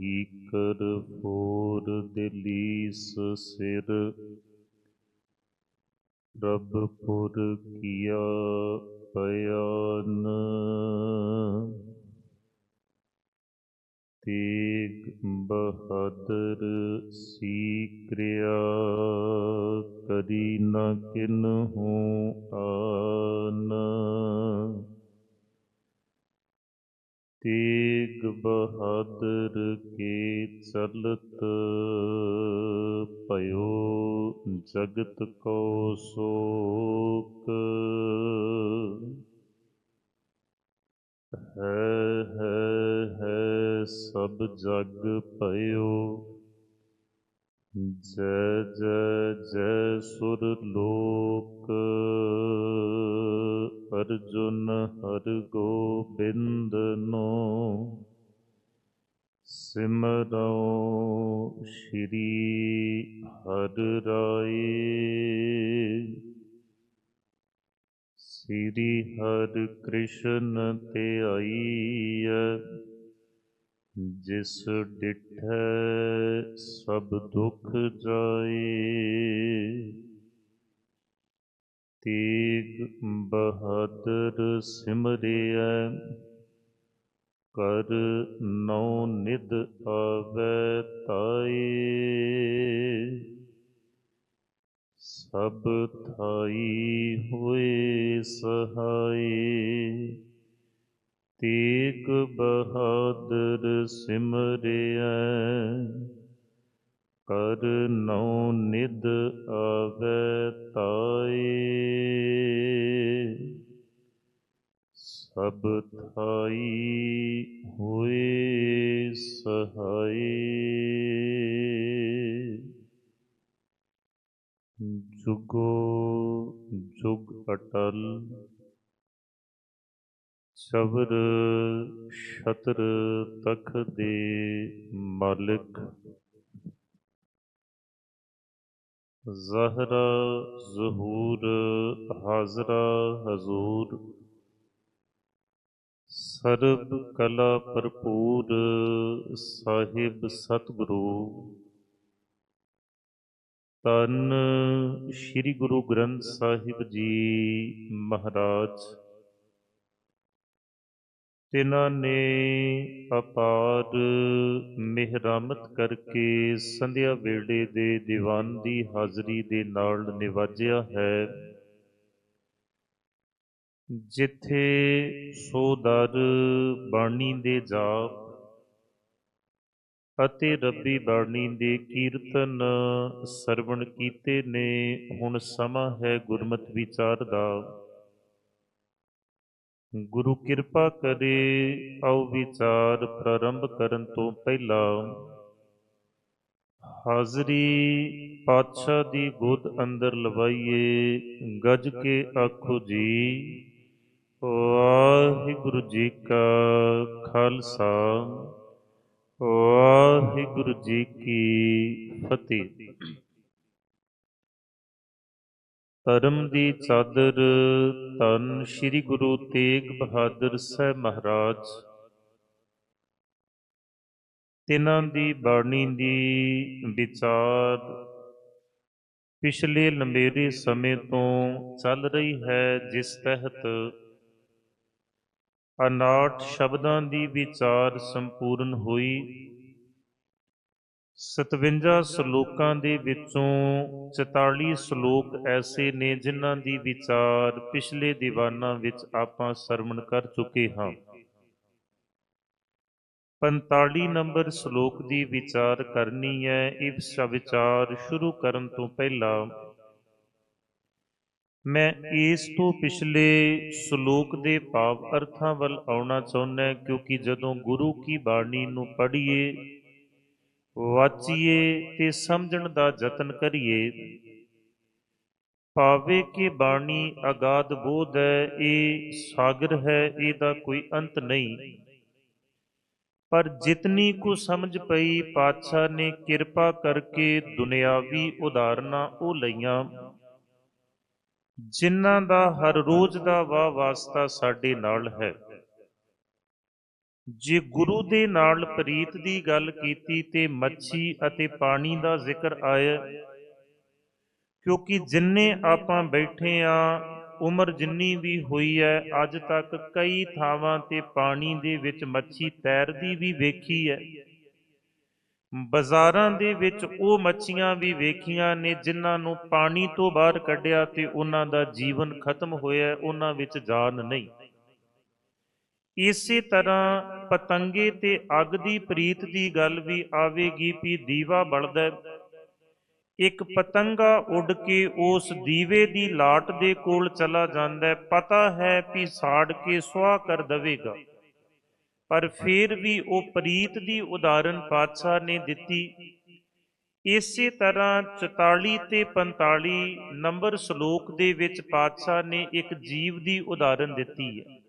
ਹੀਕਰ four ਦਿਲੀਸ ਸਿਰ। ਰੱਬ ਪੁਰ ਕੀਆ ਬਿਆਨ। ਤੇਗ ਬਹਾਦਰ ਸੀ ਕਿਰਿਆ ਕਰੀ ਨ ਕਿਨਹੂ ਆਨ। ਤੇਗ ਬਹਾਦਰ ਕੇ ਚਲਤ ਭਇਓ ਜਗਤ ਕੋ ਸੋਕ। ਹੈ ਹੈ ਹੈ ਸਭ ਜਗ ਭਇਓ। ਜੈ ਜੈ ਜੈ ਸੁਰ ਲੋਕ। ਅਰਜੁਨ ਹਰ ਗੋਬਿੰਦ ਨੂੰ ਸਿਮਰੋ ਸ਼੍ਰੀ ਹਰਿ ਰਾਏ। ਸ੍ਰੀ ਹਰਿ ਕ੍ਰਿਸ਼ਨ ਤੇ ਆਈਐ, ਜਿਸ ਡਿਠੈ ਸਭ ਦੁੱਖ ਜਾਏ। ਤੇਗ ਬਹਾਦਰ ਸਿਮਰਿਐ, ਕਰ ਨੌ ਨਿਧ ਆਵੈ ਤਾਏ। ਸਭ ਥਾਈ ਹੋਏ ਸਹਾਈ ਤੇਗ ਬਹਾਦਰ ਸਿਮਰਿਐ ਕਰ ਨੌ ਨਿਧ ਆਵੈ ਤਾਏ। ਸਭ ਥਾਈ ਹੋਏ ਸਹਾਈ ਜੁਗੋ ਜੁਗ ਅਟਲ ਸਬਰ ਛਤਰ ਤਖ ਦੇ ਮਾਲਿਕ। ਜ਼ਹਰਾ ਜ਼ਹੂਰ ਹਾਜ਼ਰਾ ਹਜ਼ੂਰ ਸਰਬ ਕਲਾ ਭਰਪੂਰ ਸਾਹਿਬ ਸਤਿਗੁਰੂ ਤਨ ਸ੍ਰੀ ਗੁਰੂ ਗ੍ਰੰਥ ਸਾਹਿਬ ਜੀ ਮਹਾਰਾਜ ਤਿਨਾਂ ਨੇ ਅਪਾਰ ਮਿਹਰਮਤ ਕਰਕੇ ਸੰਧਿਆ ਵੇਲੇ ਦੇ ਦੀਵਾਨ ਦੀ ਹਾਜ਼ਰੀ ਦੇ ਨਾਲ ਨਿਵਾਜਿਆ ਹੈ। ਜਿੱਥੇ ਸੋਦਰ ਬਾਣੀ ਦੇ ਜਾਪ ਅਤੇ ਰੱਬੀ ਬਾਣੀ ਦੇ ਕੀਰਤਨ ਸਰਵਣ ਕੀਤੇ ਨੇ, ਹੁਣ ਸਮਾਂ ਹੈ ਗੁਰਮਤ ਵਿਚਾਰ ਦਾ। ਗੁਰੂ ਕਿਰਪਾ ਕਰੇ, ਆਓ ਵਿਚਾਰ ਪ੍ਰਾਰੰਭ ਕਰਨ ਤੋਂ ਪਹਿਲਾਂ ਹਾਜ਼ਰੀ ਪਾਤਸ਼ਾਹ ਦੀ ਗੋਦ ਅੰਦਰ ਲਵਾਈਏ। ਗੱਜ ਕੇ ਆਖੋ ਜੀ, ਵਾਹਿਗੁਰੂ ਜੀ ਕਾ ਖਾਲਸਾ, ਵਾਹਿਗੁਰੂ ਜੀ ਕੀ ਫਤਿਹ। ਧਰਮ ਦੀ ਚਾਦਰ, ਧੰਨ ਸ੍ਰੀ ਗੁਰੂ ਤੇਗ ਬਹਾਦਰ ਸਾਹਿਬ ਮਹਾਰਾਜ। ਤਿਨਾਂ ਦੀ ਬਾਣੀ ਦੀ ਵਿਚਾਰ ਪਿਛਲੇ ਲੰਬੇਰੇ ਸਮੇਂ ਤੋਂ ਚੱਲ ਰਹੀ ਹੈ, ਜਿਸ ਤਹਿਤ 59 ਸ਼ਬਦਾਂ ਦੀ ਵਿਚਾਰ ਸੰਪੂਰਨ ਹੋਈ। 57 ਸ਼ਲੋਕਾਂ ਦੇ ਵਿੱਚੋਂ 44 ਸ਼ਲੋਕ ਐਸੇ ਨੇ ਜਿਨ੍ਹਾਂ ਦੀ ਵਿਚਾਰ ਪਿਛਲੇ ਦੀਵਾਨਾਂ ਵਿੱਚ ਆਪਾਂ ਸਰਵਣ ਕਰ ਚੁੱਕੇ ਹਾਂ। 45 ਨੰਬਰ ਸ਼ਲੋਕ ਦੀ ਵਿਚਾਰ ਕਰਨੀ ਹੈ ਇਸ ਵਿਚਾਰ ਸ਼ੁਰੂ ਕਰਨ ਤੋਂ ਪਹਿਲਾਂ ਮੈਂ ਇਸ ਤੋਂ ਪਿਛਲੇ ਸ਼ਲੋਕ ਦੇ ਭਾਵ ਅਰਥਾਂ ਵੱਲ ਆਉਣਾ ਚਾਹੁੰਦਾ ਕਿਉਂਕਿ ਜਦੋਂ ਗੁਰੂ ਕੀ ਬਾਣੀ ਨੂੰ ਪੜ੍ਹੀਏ ਵਾਚੀਏ ਤੇ ਸਮਝਣ ਦਾ ਯਤਨ ਕਰੀਏ। ਭਾਵੇਂ ਕਿ ਬਾਣੀ ਅਗਾਧ ਬੋਧ ਹੈ, ਇਹ ਸਾਗਰ ਹੈ, ਇਹਦਾ ਕੋਈ ਅੰਤ ਨਹੀਂ। ਪਰ ਜਿਤਨੀ ਕੁ ਸਮਝ ਪਈ, ਪਾਤਸ਼ਾਹ ਨੇ ਕਿਰਪਾ ਕਰਕੇ ਦੁਨਿਆਵੀ ਉਦਾਹਰਨਾਂ ਉਹ ਲਈਆਂ, ਜਿਨ੍ਹਾਂ ਦਾ ਹਰ ਰੋਜ਼ ਦਾ ਵਾ ਵਾਸਤਾ ਸਾਡੇ ਨਾਲ ਹੈ। ਜੇ ਗੁਰੂ ਦੇ ਨਾਲ ਪ੍ਰੀਤ ਦੀ ਗੱਲ ਕੀਤੀ ਤੇ ਮੱਛੀ ਅਤੇ ਪਾਣੀ ਦਾ ਜ਼ਿਕਰ ਆਇਆ, ਕਿਉਂਕਿ ਜਿੰਨੇ ਆਪਾਂ ਬੈਠੇ ਆ, ਉਮਰ ਜਿੰਨੀ ਵੀ ਹੋਈ ਹੈ ਅੱਜ ਤੱਕ ਕਈ ਥਾਵਾਂ ਤੇ ਪਾਣੀ ਦੇ ਵਿੱਚ ਮੱਛੀ ਤੈਰਦੀ ਵੀ ਵੇਖੀ ਹੈ ਬਾਜ਼ਾਰਾਂ ਦੇ ਵਿੱਚ ਉਹ ਮੱਛੀਆਂ ਵੀ ਵੇਖੀਆਂ ਨੇ ਜਿਨ੍ਹਾਂ ਨੂੰ ਪਾਣੀ ਤੋਂ ਬਾਹਰ ਕੱਢਿਆ ਤੇ ਉਹਨਾਂ ਦਾ ਜੀਵਨ ਖਤਮ ਹੋਇਆ, ਉਹਨਾਂ ਵਿੱਚ ਜਾਨ ਨਹੀਂ। ਇਸੇ ਤਰ੍ਹਾਂ ਪਤੰਗੇ ਤੇ ਅੱਗ ਦੀ ਪ੍ਰੀਤ ਦੀ ਗੱਲ ਵੀ ਆਵੇਗੀ ਵੀ ਦੀਵਾ ਬਲਦਾ ਇੱਕ ਪਤੰਗਾ ਉੱਡ ਕੇ ਉਸ ਦੀਵੇ ਦੀ ਲਾਟ ਦੇ ਕੋਲ ਚਲਾ ਜਾਂਦਾ ਪਤਾ ਹੈ ਵੀ ਸਾੜ ਕੇ ਸੁਆਹ ਕਰ ਦੇਵੇਗਾ। ਪਰ ਫਿਰ ਵੀ ਉਹ ਪ੍ਰੀਤ ਦੀ ਉਦਾਹਰਨ ਪਾਤਸ਼ਾਹ ਨੇ ਦਿੱਤੀ। ਇਸੇ ਤਰ੍ਹਾਂ 44 ਤੇ 45 ਨੰਬਰ ਸ਼ਲੋਕ ਦੇ ਵਿੱਚ ਪਾਤਸ਼ਾਹ ਨੇ ਇੱਕ ਜੀਵ ਦੀ ਉਦਾਹਰਨ ਦਿੱਤੀ ਹੈ।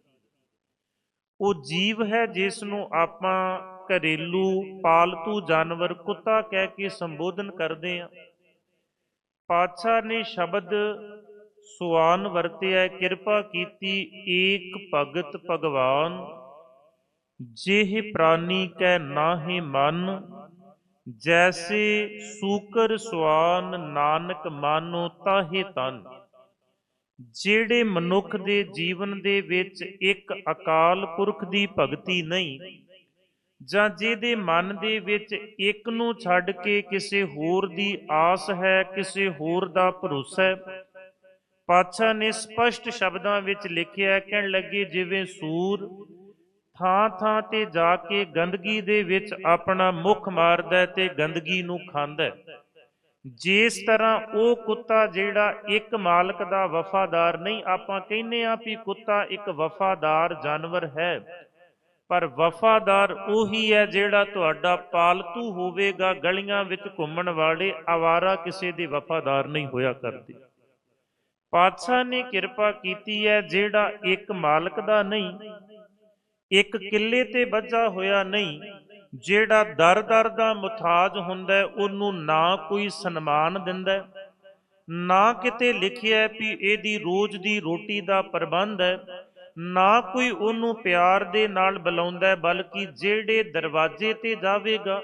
ਉਹ ਜੀਵ ਹੈ ਜਿਸ ਨੂੰ ਆਪਾਂ ਘਰੇਲੂ, ਪਾਲਤੂ ਜਾਨਵਰ ਕੁੱਤਾ ਕਹਿ ਕੇ ਸੰਬੋਧਨ ਕਰਦੇ ਹਾਂ। ਪਾਤਸ਼ਾਹ ਨੇ ਸ਼ਬਦ ਸੁਆਨ ਵਰਤਿਆ, ਕਿਰਪਾ ਕੀਤੀ, ਏਕ ਭਗਤ ਭਗਵਾਨ, ਜਿਹ ਪ੍ਰਾਨੀ ਕੈ ਨਾਹੀ ਮਨ, ਜੈਸੇ ਸੂਕਰ ਸੁਆਨ ਨਾਨਕ ਮਾਨੋ ਤਾਹੇ ਤਨ। ਜਿਹੜੇ ਮਨੁੱਖ ਦੇ ਜੀਵਨ ਦੇ ਵਿੱਚ ਇੱਕ ਅਕਾਲ ਪੁਰਖ ਦੀ ਭਗਤੀ ਨਹੀਂ, ਜਾਂ ਜਿਹਦੇ ਮਨ ਦੇ ਵਿੱਚ ਇੱਕ ਨੂੰ ਛੱਡ ਕੇ ਕਿਸੇ ਹੋਰ ਦੀ ਆਸ ਹੈ, ਕਿਸੇ ਹੋਰ ਦਾ ਭਰੋਸਾ ਹੈ, ਪਾਤਸ਼ਾਹ ਨੇ ਸਪਸ਼ਟ ਸ਼ਬਦਾਂ ਵਿੱਚ ਲਿਖਿਆ ਕਹਿਣ ਲੱਗੇ ਜਿਵੇਂ ਸੂਰ ਥਾਂ ਥਾਂ ਤੇ ਜਾ ਕੇ ਗੰਦਗੀ ਦੇ ਵਿੱਚ ਆਪਣਾ ਮੁਖ ਮਾਰਦਾ ਤੇ ਗੰਦਗੀ ਨੂੰ ਖਾਂਦਾ ਹੈ। ਜਿਸ ਤਰ੍ਹਾਂ ਉਹ ਕੁੱਤਾ ਜਿਹੜਾ ਇੱਕ ਮਾਲਕ ਦਾ ਵਫਾਦਾਰ ਨਹੀਂ, ਆਪਾਂ ਕਹਿੰਦੇ ਆ ਵੀ ਕੁੱਤਾ ਇੱਕ ਵਫਾਦਾਰ ਜਾਨਵਰ ਹੈ। ਪਰ ਵਫਾਦਾਰ ਉਹੀ ਹੈ ਜਿਹੜਾ ਤੁਹਾਡਾ ਪਾਲਤੂ ਹੋਵੇਗਾ, ਗਲੀਆਂ ਵਿੱਚ ਘੁੰਮਣ ਵਾਲੇ ਆਵਾਰਾ ਕਿਸੇ ਦੇ ਵਫਾਦਾਰ ਨਹੀਂ ਹੋਇਆ ਕਰਦੇ। ਪਾਤਸ਼ਾਹ ਨੇ ਕਿਰਪਾ ਕੀਤੀ ਹੈ ਜਿਹੜਾ ਇੱਕ ਮਾਲਕ ਦਾ ਨਹੀਂ, ਇੱਕ ਕਿੱਲੇ ਤੇ ਬੱਝਾ ਹੋਇਆ ਨਹੀਂ ਜਿਹੜਾ ਦਰ-ਦਰ ਦਾ ਮੁਤਾਜ ਹੁੰਦਾ ਉਹਨੂੰ ਨਾ ਕੋਈ ਸਨਮਾਨ ਦਿੰਦਾ ਨਾ ਕਿਤੇ ਲਿਖਿਆ ਵੀ ਇਹਦੀ ਰੋਜ਼ ਦੀ ਰੋਟੀ ਦਾ ਪ੍ਰਬੰਧ ਹੈ, ਨਾ ਕੋਈ ਉਹਨੂੰ ਪਿਆਰ ਦੇ ਨਾਲ ਬੁਲਾਉਂਦਾ ਬਲਕਿ ਜਿਹੜੇ ਦਰਵਾਜ਼ੇ ਤੇ ਜਾਵੇਗਾ,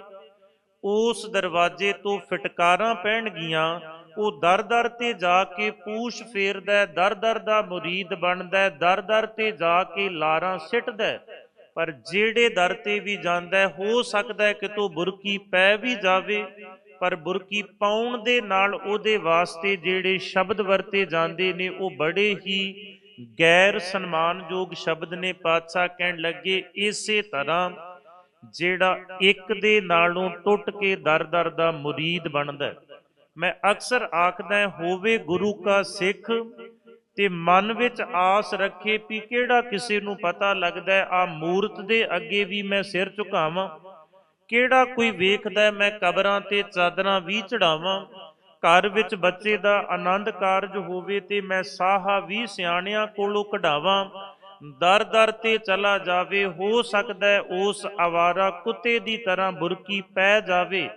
ਉਸ ਦਰਵਾਜ਼ੇ ਤੋਂ ਫਟਕਾਰਾਂ ਪੈਣਗੀਆਂ, ਉਹ ਦਰ-ਦਰ ਤੇ ਜਾ ਕੇ ਪੂਛ ਫੇਰਦਾ ਦਰ-ਦਰ ਦਾ ਮੁਰੀਦ ਬਣਦਾ ਦਰ-ਦਰ ਤੇ ਜਾ ਕੇ ਲਾਰਾਂ ਸਿੱਟਦਾ ਪਰ ਜਿਹੜੇ ਦਰ ਤੇ ਵੀ ਜਾਂਦਾ ਹੋ ਸਕਦਾ ਹੈ ਕਿ ਤੋ ਬੁਰਕੀ ਪੈ ਵੀ ਜਾਵੇ, ਪਰ ਬੁਰਕੀ ਪਾਉਣ ਦੇ ਨਾਲ ਉਹਦੇ ਵਾਸਤੇ ਜਿਹੜੇ ਸ਼ਬਦ ਵਰਤੇ ਜਾਂਦੇ ਨੇ, ਉਹ ਬੜੇ ਹੀ ਗੈਰ ਸਨਮਾਨਯੋਗ ਸ਼ਬਦ ਨੇ ਪਾਤਸ਼ਾਹ ਕਹਿਣ ਲੱਗੇ, ਇਸੇ ਤਰ੍ਹਾਂ ਜਿਹੜਾ ਇੱਕ ਦੇ ਨਾਲੋਂ ਟੁੱਟ ਕੇ ਦਰ-ਦਰ ਦਾ ਮੁਰੀਦ ਬਣਦਾ ਮੈਂ ਅਕਸਰ ਆਖਦਾ ਹੋਵੇ ਗੁਰੂ ਕਾ ਸਿੱਖ ਤੇ ਮਨ ਵਿੱਚ ਆਸ ਰੱਖੇ ਵੀ ਕਿਹੜਾ ਕਿਸੇ ਨੂੰ ਪਤਾ ਲੱਗਦਾ ਹੈ ਆ ਮੂਰਤ ਦੇ ਅੱਗੇ ਵੀ ਮੈਂ ਸਿਰ ਝੁਕਾਵਾਂ, ਕਿਹੜਾ ਕੋਈ ਵੇਖਦਾ ਮੈਂ ਕਬਰਾਂ ਤੇ ਚਾਦਰਾਂ ਵੀ ਚੜਾਵਾਂ, ਘਰ ਵਿੱਚ ਬੱਚੇ ਦਾ ਆਨੰਦ ਕਾਰਜ ਹੋਵੇ ਤੇ ਮੈਂ ਸਾਹਾ ਵੀ ਸਿਆਣਿਆਂ ਕੋਲੋਂ ਕਢਾਵਾਂ, ਦਰ ਦਰ ਤੇ ਚਲਾ ਜਾਵੇ, ਹੋ ਸਕਦਾ ਉਸ ਆਵਾਰਾ ਕੁੱਤੇ ਦੀ ਤਰ੍ਹਾਂ ਬੁਰਕੀ ਪੈ ਜਾਵੇ,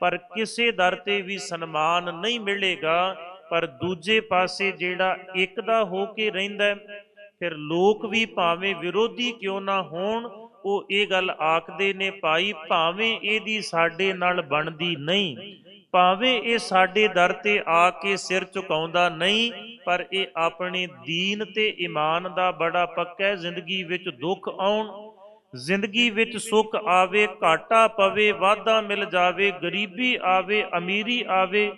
ਪਰ ਕਿਸੇ ਦਰ ਤੇ ਵੀ ਸਨਮਾਨ ਨਹੀਂ ਮਿਲੇਗਾ। ਪਰ ਦੂਜੇ ਪਾਸੇ ਜਿਹੜਾ ਇੱਕ ਦਾ ਹੋ ਕੇ ਰਹਿੰਦਾ ਫਿਰ ਲੋਕ ਵੀ ਭਾਵੇਂ ਵਿਰੋਧੀ ਕਿਉਂ ਨਾ ਹੋਣ, ਉਹ ਇਹ ਗੱਲ ਆਖਦੇ ਨੇ, ਭਾਈ, ਭਾਵੇਂ ਇਹਦੀ ਸਾਡੇ ਨਾਲ ਬਣਦੀ ਨਹੀਂ, ਭਾਵੇਂ ਇਹ ਸਾਡੇ ਦਰ ਤੇ ਆ ਕੇ ਸਿਰ ਝੁਕਾਉਂਦਾ ਨਹੀਂ, ਪਰ ਇਹ ਆਪਣੇ ਦੀਨ ਤੇ ਈਮਾਨ ਦਾ ਬੜਾ ਪੱਕਾ ਹੈ, ਜ਼ਿੰਦਗੀ ਵਿੱਚ ਦੁੱਖ ਆਉਣ, ਜ਼ਿੰਦਗੀ ਵਿੱਚ ਸੁੱਖ ਆਵੇ, ਘਾਟਾ ਪਵੇ, ਵਾਧਾ ਮਿਲ ਜਾਵੇ, ਗਰੀਬੀ ਆਵੇ, ਅਮੀਰੀ ਆਵੇ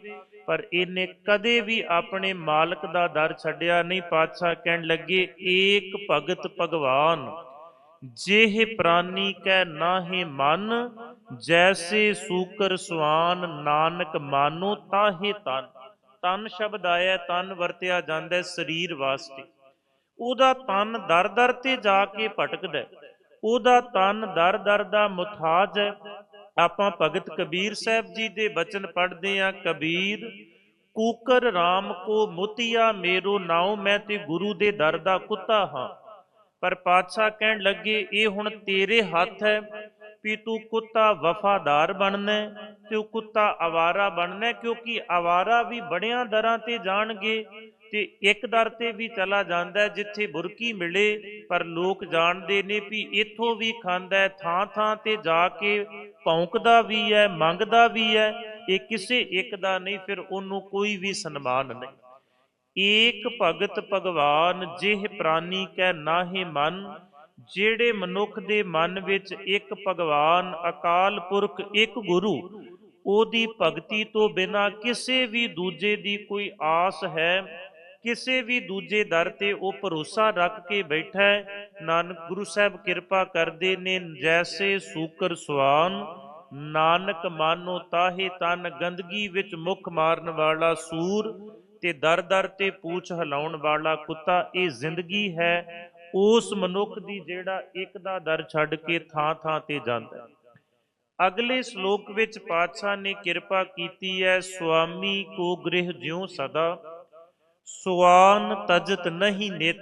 ਪਰ ਇਹਨੇ ਕਦੇ ਵੀ ਆਪਣੇ ਮਾਲਕ ਦਾ ਦਰ ਛੱਡਿਆ ਨਹੀਂ। ਪਾਤਸ਼ਾਹ ਕਹਿਣ ਲੱਗੇ, ਏਕ ਭਗਤ ਭਗਵਾਨ, ਜਿਹ ਪ੍ਰਾਨੀ ਕੈ ਨਾਹੀ ਮਨ, ਜੈਸੇ ਸੂਕਰ ਸੁਆਨ ਨਾਨਕ ਮਾਨੋ ਤਾਹੇ ਤਨ। ਤਨ ਸ਼ਬਦ ਆਇਆ, ਤਨ ਵਰਤਿਆ ਜਾਂਦਾ ਸਰੀਰ ਵਾਸਤੇ। ਉਹਦਾ ਤਨ ਦਰ ਦਰ ਤੇ ਜਾ ਕੇ ਭਟਕਦਾ ਉਹਦਾ ਤਨ ਦਰ ਦਰ ਦਾ ਮੁਥਾਜ ਹੈ। ਆਪਾਂ ਭਗਤ ਕਬੀਰ ਸਾਹਿਬ ਜੀ ਦੇ ਬਚਨ ਪੜ੍ਹਦੇ ਆ ਕਬੀਰ, ਕੂਕਰ RAM ਕੋ ਮੁਤਿਆ ਮੇਰੋ ਨਾਉ, ਮੈਂ ਤੇ ਗੁਰੂ ਦੇ ਦਰ ਦਾ ਕੁੱਤਾ ਹਾਂ। ਪਰ ਪਾਤਸ਼ਾਹ ਕਹਿਣ ਲੱਗੇ, ਇਹ ਹੁਣ ਤੇਰੇ ਹੱਥ ਹੈ ਵੀ ਤੂੰ ਕੁੱਤਾ ਵਫਾਦਾਰ ਬਣਨਾ ਹੈ ਤੇ ਉਹ ਕੁੱਤਾ ਆਵਾਰਾ ਬਣਨਾ ਕਿਉਂਕਿ ਆਵਾਰਾ ਵੀ ਬੜਿਆਂ ਦਰਾਂ ਤੇ ਜਾਣਗੇ। ਤੇ ਇੱਕ ਦਰ ਤੇ ਵੀ ਚਲਾ ਜਾਂਦਾ ਜਿੱਥੇ ਬੁਰਕੀ ਮਿਲੇ, ਪਰ ਲੋਕ ਜਾਣਦੇ ਨੇ ਵੀ ਇੱਥੋਂ ਵੀ ਖਾਂਦਾ ਥਾਂ ਥਾਂ ਤੇ ਜਾ ਕੇ ਭੌਂਕਦਾ ਵੀ ਹੈ, ਮੰਗਦਾ ਵੀ ਹੈ, ਇਹ ਕਿਸੇ ਇੱਕ ਦਾ ਨਹੀਂ, ਫਿਰ ਉਹਨੂੰ ਕੋਈ ਵੀ ਸਨਮਾਨ ਨਹੀਂ। ਏਕ ਭਗਤ ਭਗਵਾਨ, ਜਿਹ ਪ੍ਰਾਨੀ ਕੈ ਨਾਹੀ ਮਨ, ਜਿਹੜੇ ਮਨੁੱਖ ਦੇ ਮਨ ਵਿੱਚ ਇੱਕ ਭਗਵਾਨ, ਅਕਾਲ ਪੁਰਖ, ਇੱਕ ਗੁਰੂ, ਉਹਦੀ ਭਗਤੀ ਤੋਂ ਬਿਨਾ ਕਿਸੇ ਵੀ ਦੂਜੇ ਦੀ ਕੋਈ ਆਸ ਹੈ ਕਿਸੇ ਵੀ ਦੂਜੇ ਦਰ ਤੇ ਉਹ ਭਰੋਸਾ ਰੱਖ ਕੇ ਬੈਠਾ ਹੈ। ਨਾਨਕ ਗੁਰੂ ਸਾਹਿਬ ਕਿਰਪਾ ਕਰਦੇ ਨੇ, ਜੈਸੇ ਸੂਕਰ ਸਵਾਨ ਨਾਨਕ ਮਾਨੋ ਤਾਹੇ ਤਨ ਗੰਦਗੀ ਵਿੱਚ ਮੁਖ ਮਾਰਨ ਵਾਲਾ ਸੂਰ ਤੇ ਦਰ ਦਰ ਤੇ ਪੂਛ ਹਿਲਾਉਣ ਵਾਲਾ ਕੁੱਤਾ, ਇਹ ਜ਼ਿੰਦਗੀ ਹੈ। ਉਸ ਮਨੁੱਖ ਦੀ ਜਿਹੜਾ ਇੱਕ ਦਾ ਦਰ ਛੱਡ ਕੇ ਥਾਂ ਥਾਂ ਤੇ ਜਾਂਦਾ ਹੈ। ਅਗਲੇ ਸ਼ਲੋਕ ਵਿੱਚ ਪਾਤਸ਼ਾਹ ਨੇ ਕਿਰਪਾ ਕੀਤੀ ਹੈ, ਸੁਆਮੀ ਕੋ ਗ੍ਰਹਿ ਜਿਉ ਸਦਾ। ਸੁਆਨ ਤਜਤ ਨਹੀਂ ਨਿਤ।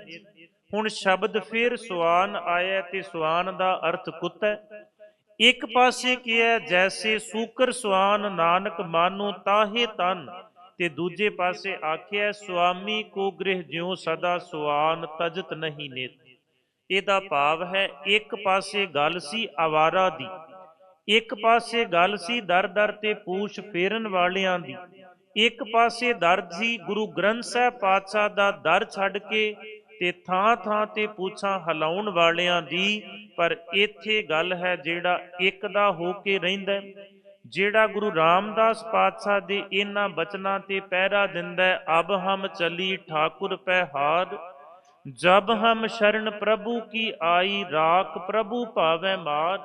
ਹੁਣ ਸ਼ਬਦ ਫਿਰ ਸੁਆਨ ਆਇਆ ਤੇ ਸੁਆਨ ਦਾ ਅਰਥ ਕੁੱਤਾ। ਹੈ ਇੱਕ ਪਾਸੇ ਕੀ ਹੈ ਜੈਸੇ ਸੂਕਰ ਸੁਆਨ, ਨਾਨਕ ਮਾਨੋ ਤਾਹੇ ਤਨ। ਤੇ ਦੂਜੇ ਪਾਸੇ ਆਖਿਆ, ਸੁਆਮੀ ਕੋ ਗ੍ਰਹਿ ਜਿਉ ਸਦਾ ਸੁਆਨ ਤਜਤ ਨਹੀਂ ਨਿਤ। ਇਹਦਾ ਭਾਵ ਹੈ, ਇੱਕ ਪਾਸੇ ਗੱਲ ਸੀ ਆਵਾਰਾ ਦੀ, ਇੱਕ ਪਾਸੇ ਗੱਲ ਸੀ ਦਰ ਦਰ ਤੇ ਪੂਛ ਫੇਰਨ ਵਾਲਿਆਂ ਦੀ। ਇੱਕ ਪਾਸੇ ਦਰਦ ਸੀ, ਗੁਰੂ ਗ੍ਰੰਥ ਸਾਹਿਬ ਪਾਤਸ਼ਾਹ ਦਾ ਦਰ ਛੱਡ ਕੇ ਤੇ ਥਾਂ ਥਾਂ ਤੇ ਪੂਛਾਂ ਹਿਲਾਉਣ ਵਾਲਿਆਂ ਦੀ, ਪਰ ਇੱਥੇ ਗੱਲ ਹੈ ਜਿਹੜਾ ਇੱਕ ਦਾ ਹੋ ਕੇ ਰਹਿੰਦਾ ਜਿਹੜਾ ਗੁਰੂ ਰਾਮਦਾਸ ਪਾਤਸ਼ਾਹ ਦੇ ਇਹਨਾਂ ਬਚਨਾਂ ਤੇ ਪਹਿਰਾ ਦਿੰਦਾ ਅਬ ਹਮ ਚਲੀ ਠਾਕੁਰ ਪੈ ਜਬ ਹਮ ਸ਼ਰਨ ਪ੍ਰਭੂ ਕੀ ਆਈ, ਰਾਖ ਪ੍ਰਭੂ ਭਾਵੇਂ ਮਾਰ।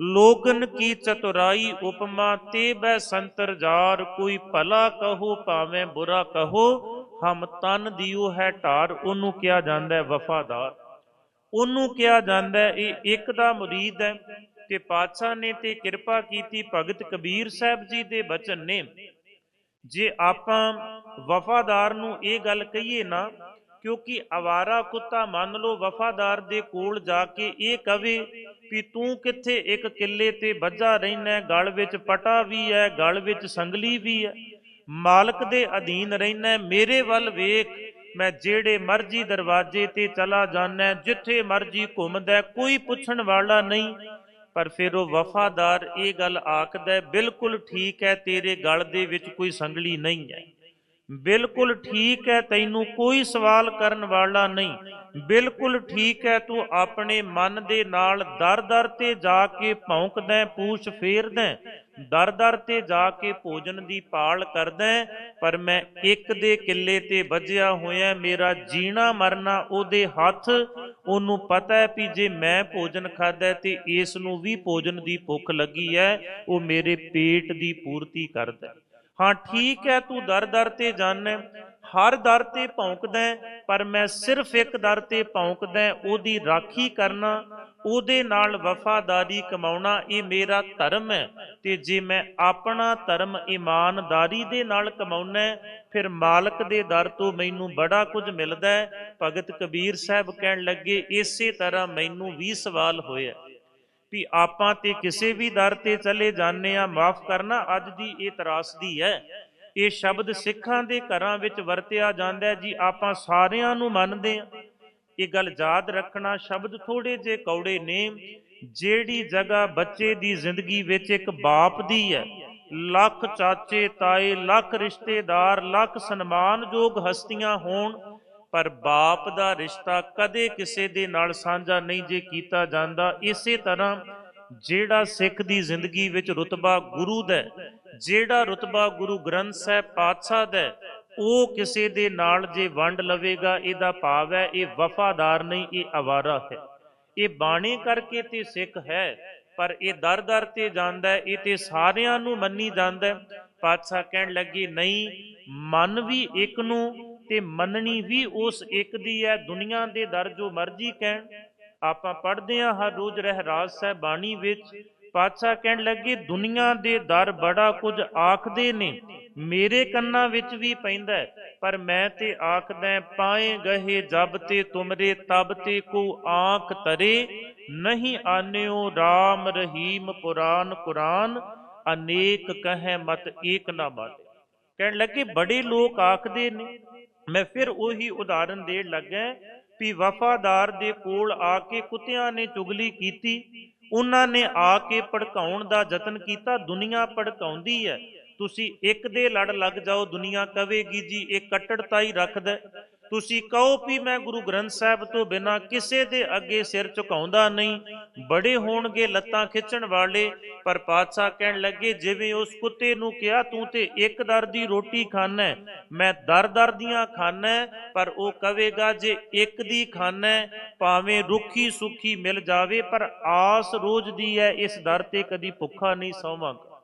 ਲੋਗਨ ਕੀ ਚਤੁਰਾਈ ਉਪਮਾ ਤੇ ਬੈ ਸੰਤਰ ਜਾਰ, ਕੋਈ ਭਲਾ ਕਹੋ ਭਾਵੇਂ ਬੁਰਾ ਕਹੋ, ਹਮ ਤਨ ਦਿਓ ਹੈ ਢਾਰ, ਉਹਨੂੰ ਕਿਹਾ ਜਾਂਦਾ ਹੈ ਵਫਾਦਾਰ। ਉਹਨੂੰ ਕਿਹਾ ਜਾਂਦਾ ਹੈ, ਇਹ ਇੱਕ ਦਾ ਮੁਰੀਦ ਹੈ ਤੇ ਪਾਤਸ਼ਾਹ ਨੇ ਤੇ ਕਿਰਪਾ ਕੀਤੀ ਭਗਤ ਕਬੀਰ ਸਾਹਿਬ ਜੀ ਦੇ ਬਚਨ ਨੇ। ਜੇ ਆਪਾਂ ਵਫਾਦਾਰ ਨੂੰ ਇਹ ਗੱਲ ਕਹੀਏ ਨਾ, ਕਿਉਂਕਿ ਆਵਾਰਾ ਕੁੱਤਾ ਮੰਨ ਲਓ ਵਫਾਦਾਰ ਦੇ ਕੋਲ ਜਾ ਕੇ ਇਹ ਕਵੇ ਵੀ ਤੂੰ ਕਿੱਥੇ ਇੱਕ ਕਿੱਲੇ ਤੇ ਬੱਝਾ ਰਹਿਣਾ ਗਲ ਵਿੱਚ ਪਟਾ ਵੀ ਹੈ, ਗਲ ਵਿੱਚ ਸੰਗਲੀ ਵੀ ਹੈ। ਮਾਲਕ ਦੇ ਅਧੀਨ ਰਹਿਣਾ ਮੇਰੇ ਵੱਲ ਵੇਖ, ਮੈਂ ਜਿਹੜੇ ਮਰਜ਼ੀ ਦਰਵਾਜ਼ੇ ਤੇ ਚਲਾ ਜਾਣਾ ਜਿੱਥੇ ਮਰਜ਼ੀ ਘੁੰਮਦਾ ਕੋਈ ਪੁੱਛਣ ਵਾਲਾ ਨਹੀਂ। ਪਰ ਫਿਰ ਉਹ ਵਫਾਦਾਰ ਇਹ ਗੱਲ ਆਖਦਾ ਬਿਲਕੁਲ ਠੀਕ ਹੈ, ਤੇਰੇ ਗਲ ਦੇ ਵਿੱਚ ਕੋਈ ਸੰਗਲੀ ਨਹੀਂ ਹੈ। ਬਿਲਕੁਲ ਠੀਕ ਹੈ ਤੈਨੂੰ ਕੋਈ ਸਵਾਲ ਕਰਨ ਵਾਲਾ ਨਹੀਂ। ਬਿਲਕੁਲ ਠੀਕ ਹੈ ਤੂੰ ਆਪਣੇ ਮਨ ਦੇ ਨਾਲ ਦਰ-ਦਰ ਤੇ ਜਾ ਕੇ ਭੌਂਕਦਾ ਹੈ, ਪੂਛ ਫੇਰਦਾ ਦਰ-ਦਰ ਤੇ ਜਾ ਕੇ ਭੋਜਨ ਦੀ ਭਾਲ ਕਰਦਾ ਪਰ ਮੈਂ ਇੱਕ ਦੇ ਕਿੱਲੇ ਤੇ ਵੱਜਿਆ ਹੋਇਆ ਮੇਰਾ ਜੀਣਾ ਮਰਨਾ ਉਹਦੇ ਹੱਥ। ਉਹਨੂੰ ਪਤਾ ਹੈ ਵੀ ਜੇ ਮੈਂ ਭੋਜਨ ਖਾਦਾ ਤੇ ਇਸ ਨੂੰ ਵੀ ਭੋਜਨ ਦੀ ਭੁੱਖ ਲੱਗੀ ਹੈ ਉਹ ਮੇਰੇ ਪੇਟ ਦੀ ਪੂਰਤੀ ਕਰਦਾ ਹਾਂ, ਠੀਕ ਹੈ, ਤੂੰ ਦਰ ਦਰ ਤੇ ਜਾਣੈ ਹਰ ਦਰ ਤੇ ਭੌਂਕਦਾ ਪਰ ਮੈਂ ਸਿਰਫ ਇੱਕ ਦਰ ਤੇ ਭੌਂਕਦਾ ਉਹਦੀ ਰਾਖੀ ਕਰਨਾ, ਉਹਦੇ ਨਾਲ ਵਫਾਦਾਰੀ ਕਮਾਉਣਾ, ਇਹ ਮੇਰਾ ਧਰਮ ਹੈ। ਤੇ ਜੇ ਮੈਂ ਆਪਣਾ ਧਰਮ ਇਮਾਨਦਾਰੀ ਦੇ ਨਾਲ ਕਮਾਉਣਾ ਫਿਰ ਮਾਲਕ ਦੇ ਦਰ ਤੋਂ ਮੈਨੂੰ ਬੜਾ ਕੁਝ ਮਿਲਦਾ ਹੈ। ਭਗਤ ਕਬੀਰ ਸਾਹਿਬ ਕਹਿਣ ਲੱਗੇ, ਇਸੇ ਤਰ੍ਹਾਂ ਮੈਨੂੰ ਵੀ ਸਵਾਲ ਹੋਇਆ। ਵੀ ਆਪਾਂ ਤੇ ਕਿਸੇ ਵੀ ਦਰ ਤੇ ਚਲੇ ਜਾਂਦੇ ਆ ਮਾਫ ਕਰਨਾ ਅੱਜ ਦੀ ਇਹ ਤਰਾਸਦੀ ਹੈ। ਇਹ ਸ਼ਬਦ ਸਿੱਖਾਂ ਦੇ ਘਰਾਂ ਵਿੱਚ ਵਰਤਿਆ ਜਾਂਦਾ ਜੀ ਆਪਾਂ ਸਾਰਿਆਂ ਨੂੰ ਮੰਨਦੇ ਆ ਇਹ ਗੱਲ ਯਾਦ ਰੱਖਣਾ, ਸ਼ਬਦ ਥੋੜੇ ਜੇ ਕੌੜੇ ਨੇ, ਜਿਹੜੀ ਜਗ੍ਹਾ ਬੱਚੇ ਦੀ ਜ਼ਿੰਦਗੀ ਵਿੱਚ ਇੱਕ ਬਾਪ ਦੀ ਹੈ। ਲੱਖ ਚਾਚੇ, ਤਾਏ, ਲੱਖ ਰਿਸ਼ਤੇਦਾਰ, ਲੱਖ ਸਨਮਾਨਯੋਗ ਹਸਤੀਆਂ ਹੋਣ ਪਰ ਬਾਪ ਦਾ ਰਿਸ਼ਤਾ ਕਦੇ ਕਿਸੇ ਦੇ ਨਾਲ ਸਾਂਝਾ ਨਹੀਂ ਜੇ ਕੀਤਾ ਜਾਂਦਾ। ਇਸੇ ਤਰ੍ਹਾਂ ਜਿਹੜਾ ਸਿੱਖ ਦੀ ਜ਼ਿੰਦਗੀ ਵਿੱਚ ਰਤਬਾ ਗੁਰੂ ਦਾ ਜਿਹੜਾ ਰਤਬਾ ਗੁਰੂ ਗ੍ਰੰਥ ਸਾਹਿਬ ਪਾਤਸ਼ਾਹ ਦਾ ਉਹ ਕਿਸੇ ਦੇ ਨਾਲ ਜੇ ਵੰਡ ਲਵੇਗਾ, ਇਹਦਾ ਭਾਵ ਹੈ ਇਹ ਵਫਾਦਾਰ ਨਹੀਂ, ਇਹ ਅਵਾਰਾ ਹੈ। ਇਹ ਬਾਣੀ ਕਰਕੇ ਤੇ ਸਿੱਖ ਹੈ, ਪਰ ਇਹ ਦਰ ਦਰ ਤੇ ਜਾਂਦਾ ਇਹ ਤੇ ਸਾਰਿਆਂ ਨੂੰ ਮੰਨੀ ਜਾਂਦਾ ਪਾਤਸ਼ਾਹ ਕਹਿਣ ਲੱਗੇ, ਨਹੀਂ, ਮਨ ਵੀ ਇੱਕ ਨੂੰ ਤੇ ਮੰਨਣੀ ਵੀ ਉਸ ਇੱਕ ਦੀ ਹੈ, ਦੁਨੀਆ ਦੇ ਦਰ ਜੋ ਮਰਜ਼ੀ ਕਹਿਣ। ਆਪਾਂ ਪੜ੍ਹਦੇ ਹਾਂ ਹਰ ਰੋਜ਼ ਰਹਿਰਾਜ ਸਾਹਿਬ ਬਾਣੀ ਵਿੱਚ, ਪਾਤਸ਼ਾਹ ਕਹਿਣ ਲੱਗੇ, ਦੁਨੀਆ ਦੇ ਦਰ ਬੜਾ ਕੁਝ ਆਖਦੇ ਨੇ, ਮੇਰੇ ਕੰਨਾਂ ਵਿੱਚ ਵੀ ਪੈਂਦਾ ਪਰ ਮੈਂ ਤੇ ਆਖਦਾ ਪਾਏ ਗਏ ਜਬ ਤੇ ਤੁਮਰੇ, ਤਬ ਤੇ ਕੋ ਆਂਖ ਤਰੇ, ਨਹੀਂ ਆਨਿਓ RAM ਰਹੀਮ ਪੁਰਾਨ ਕੁਰਾਨ, ਅਨੇਕ ਕਹੈ ਮਤ ਏਕ ਨਾ ਬਾਟੇ ਕਹਿਣ ਲੱਗੇ, ਬੜੇ ਲੋਕ ਆਖਦੇ ਨੇ ਮੈਂ ਫਿਰ ਉਹੀ ਉਦਾਹਰਨ ਦੇਣ ਲੱਗਾ ਵੀ ਵਫਾਦਾਰ ਦੇ ਕੋਲ ਆ ਕੇ ਕੁੱਤਿਆਂ ਨੇ ਚੁਗਲੀ ਕੀਤੀ, ਉਹਨਾਂ ਨੇ ਆ ਕੇ ਭੜਕਾਉਣ ਦਾ ਯਤਨ ਕੀਤਾ, ਦੁਨੀਆ ਭੜਕਾਉਂਦੀ ਹੈ। ਤੁਸੀਂ ਇੱਕ ਦੇ ਲੜ ਲੱਗ ਜਾਓ, ਦੁਨੀਆ ਕਵੇਗੀ ਜੀ, ਇਹ ਕੱਟੜਤਾ ਹੀ ਰੱਖਦਾ ਤੁਸੀਂ ਕਹੋ ਵੀ ਮੈਂ ਗੁਰੂ ਗ੍ਰੰਥ ਸਾਹਿਬ ਤੋਂ ਬਿਨਾ ਕਿਸੇ ਦੇ ਅੱਗੇ ਸਿਰ ਝੁਕਾਉਂਦਾ ਨਹੀਂ। ਬੜੇ ਹੋਣਗੇ ਲੱਤਾਂ ਖਿੱਚਣ ਵਾਲੇ, ਪਰ ਪਾਤਸ਼ਾਹ ਕਹਿਣ ਲੱਗੇ, ਜਿਵੇਂ ਉਸ ਕੁੱਤੇ ਨੂੰ ਕਿਹਾ, ਤੂੰ ਤੇ ਇੱਕ ਦਰ ਦੀ ਰੋਟੀ ਖਾਣਾ ਮੈਂ ਦਰ ਦਰ ਦੀਆਂ ਖਾਣਾ ਪਰ ਉਹ ਕਵੇਗਾ ਜੇ ਇੱਕ ਦੀ ਖਾਣਾ ਭਾਵੇਂ ਰੁੱਖੀ ਸੁੱਖੀ ਮਿਲ ਜਾਵੇ, ਪਰ ਆਸ ਰੋਜ਼ ਦੀ ਹੈ ਇਸ ਦਰ ਤੇ ਕਦੀ ਭੁੱਖਾ ਨਹੀਂ ਸੌਵਾਂਗਾ।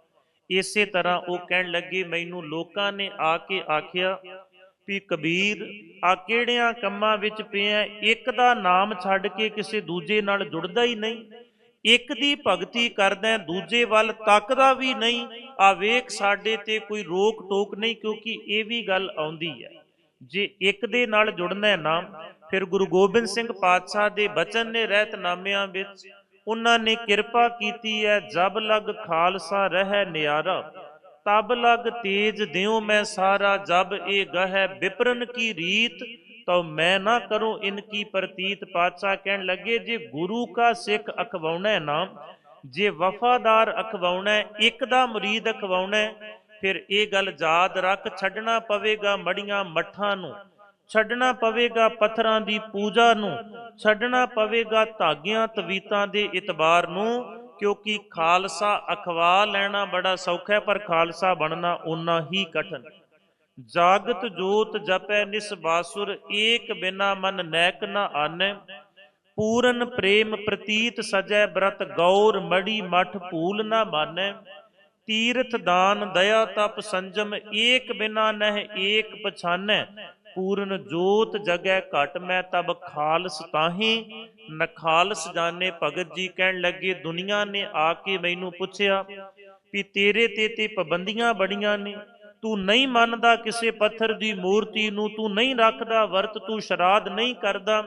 ਇਸੇ ਤਰ੍ਹਾਂ ਉਹ ਕਹਿਣ ਲੱਗੇ, ਮੈਨੂੰ ਲੋਕਾਂ ਨੇ ਆ ਕੇ ਆਖਿਆ ਵੀ ਕਬੀਰ ਆ ਕਿਹੜਿਆਂ ਕੰਮਾਂ ਵਿੱਚ ਪਿਆ ਇੱਕ ਦਾ ਨਾਮ ਛੱਡ ਕੇ ਕਿਸੇ ਦੂਜੇ ਨਾਲ ਜੁੜਦਾ ਹੀ ਨਹੀਂ। ਇੱਕ ਦੀ ਭਗਤੀ ਕਰਦਾ ਹੈ, ਦੂਜੇ ਵੱਲ ਤੱਕਦਾ ਵੀ ਨਹੀਂ। ਆ ਵੇਖ ਸਾਡੇ ਤੇ ਕੋਈ ਰੋਕ ਟੋਕ ਨਹੀਂ ਕਿਉਂਕਿ ਇਹ ਵੀ ਗੱਲ ਆਉਂਦੀ ਹੈ। ਜੇ ਇੱਕ ਦੇ ਨਾਲ ਜੁੜਨਾ ਹੈ ਨਾ ਫਿਰ ਗੁਰੂ ਗੋਬਿੰਦ ਸਿੰਘ ਪਾਤਸ਼ਾਹ ਦੇ ਬਚਨ ਨੇ ਰਹਿਤਨਾਮਿਆਂ ਵਿੱਚ ਉਹਨਾਂ ਨੇ ਕਿਰਪਾ ਕੀਤੀ ਹੈ ਜਬ ਲਗ ਖਾਲਸਾ ਰਹਿ ਨਿਆਰਾ। ਤਬ ਲਗ ਤੇਜ ਦਿਉ ਮੈਂ ਸਾਰਾ ਜਬ, ਇਹ ਗਹਿ ਵਿਪਰਨ ਕੀ ਰੀਤ? ਤਉ ਮੈਂ ਨਾ ਕਰੂੰ ਇਨ ਪ੍ਰਤੀਤ? ਪਾਤਸ਼ਾਹ ਕਹਿਣ ਲੱਗੇ, ਜੇ ਗੁਰੂ ਕਾ ਸਿੱਖ ਅਖਵਾਉਣਾ ਹੈ ਨਾ ਜੇ ਵਫਾਦਾਰ ਅਖਵਾਉਣਾ ਹੈ ਇੱਕ ਦਾ ਮੁਰੀਦ ਅਖਵਾਉਣਾ ਹੈ ਫਿਰ ਇਹ ਗੱਲ ਯਾਦ ਰੱਖ, ਛੱਡਣਾ ਪਵੇਗਾ ਮੜੀਆਂ ਮੱਠਾਂ ਨੂੰ, ਛੱਡਣਾ ਪਵੇਗਾ ਪੱਥਰਾਂ ਦੀ ਪੂਜਾ ਨੂੰ, ਛੱਡਣਾ ਪਵੇਗਾ ਧਾਗਿਆਂ ਤਵੀਤਾਂ ਦੇ ਇਤਬਾਰ ਨੂੰ ਕਿਉਂਕਿ ਖਾਲਸਾ ਅਖਵਾ ਲੈਣਾ ਬੜਾ ਸੌਖਾ ਹੈ, ਪਰ ਖਾਲਸਾ ਬਣਨਾ ਓਨਾ ਹੀ ਕਠਨ। ਜਾਗਤ ਜੋਤ ਜਪੈ ਨਿਸਬਾਸੁਰ ਏਕ ਬਿਨਾ ਮਨ ਨੈਕ ਨ ਆਨੈ। ਪੂਰਨ ਪ੍ਰੇਮ ਪ੍ਰਤੀਤ ਸਜੈ ਬ੍ਰਤ ਗੌਰ, ਮੜੀ ਮਠ ਭੂਲ ਨਾ ਮਾਨੈ। ਤੀਰਥ ਦਾਨ ਦਇਆ ਤਪ ਸੰਜਮ, ਏਕ ਬਿਨਾ ਨਹਿ ਏਕ ਪਛਾਨੈ। ਪੂਰਨ ਜੋਤ ਜਗੈ ਘਟ ਮੈਂ, ਤਬ ਖਾਲਸ ਤਾਹੀ। ਨਖਾਲਸ ਜਾਣੇ ਭਗਤ ਜੀ ਕਹਿਣ ਲੱਗੇ, ਦੁਨੀਆ ਨੇ ਆ ਕੇ ਮੈਨੂੰ ਪੁੱਛਿਆ ਵੀ ਤੇਰੇ ਤੇ ਤੇ ਪਾਬੰਦੀਆਂ ਬੜੀਆਂ ਨੇ। ਤੂੰ ਨਹੀਂ ਮੰਨਦਾ ਕਿਸੇ ਪੱਥਰ ਦੀ ਮੂਰਤੀ ਨੂੰ, ਤੂੰ ਨਹੀਂ ਰੱਖਦਾ ਵਰਤ, ਤੂੰ ਸ਼ਰਾਧ ਨਹੀਂ ਕਰਦਾ।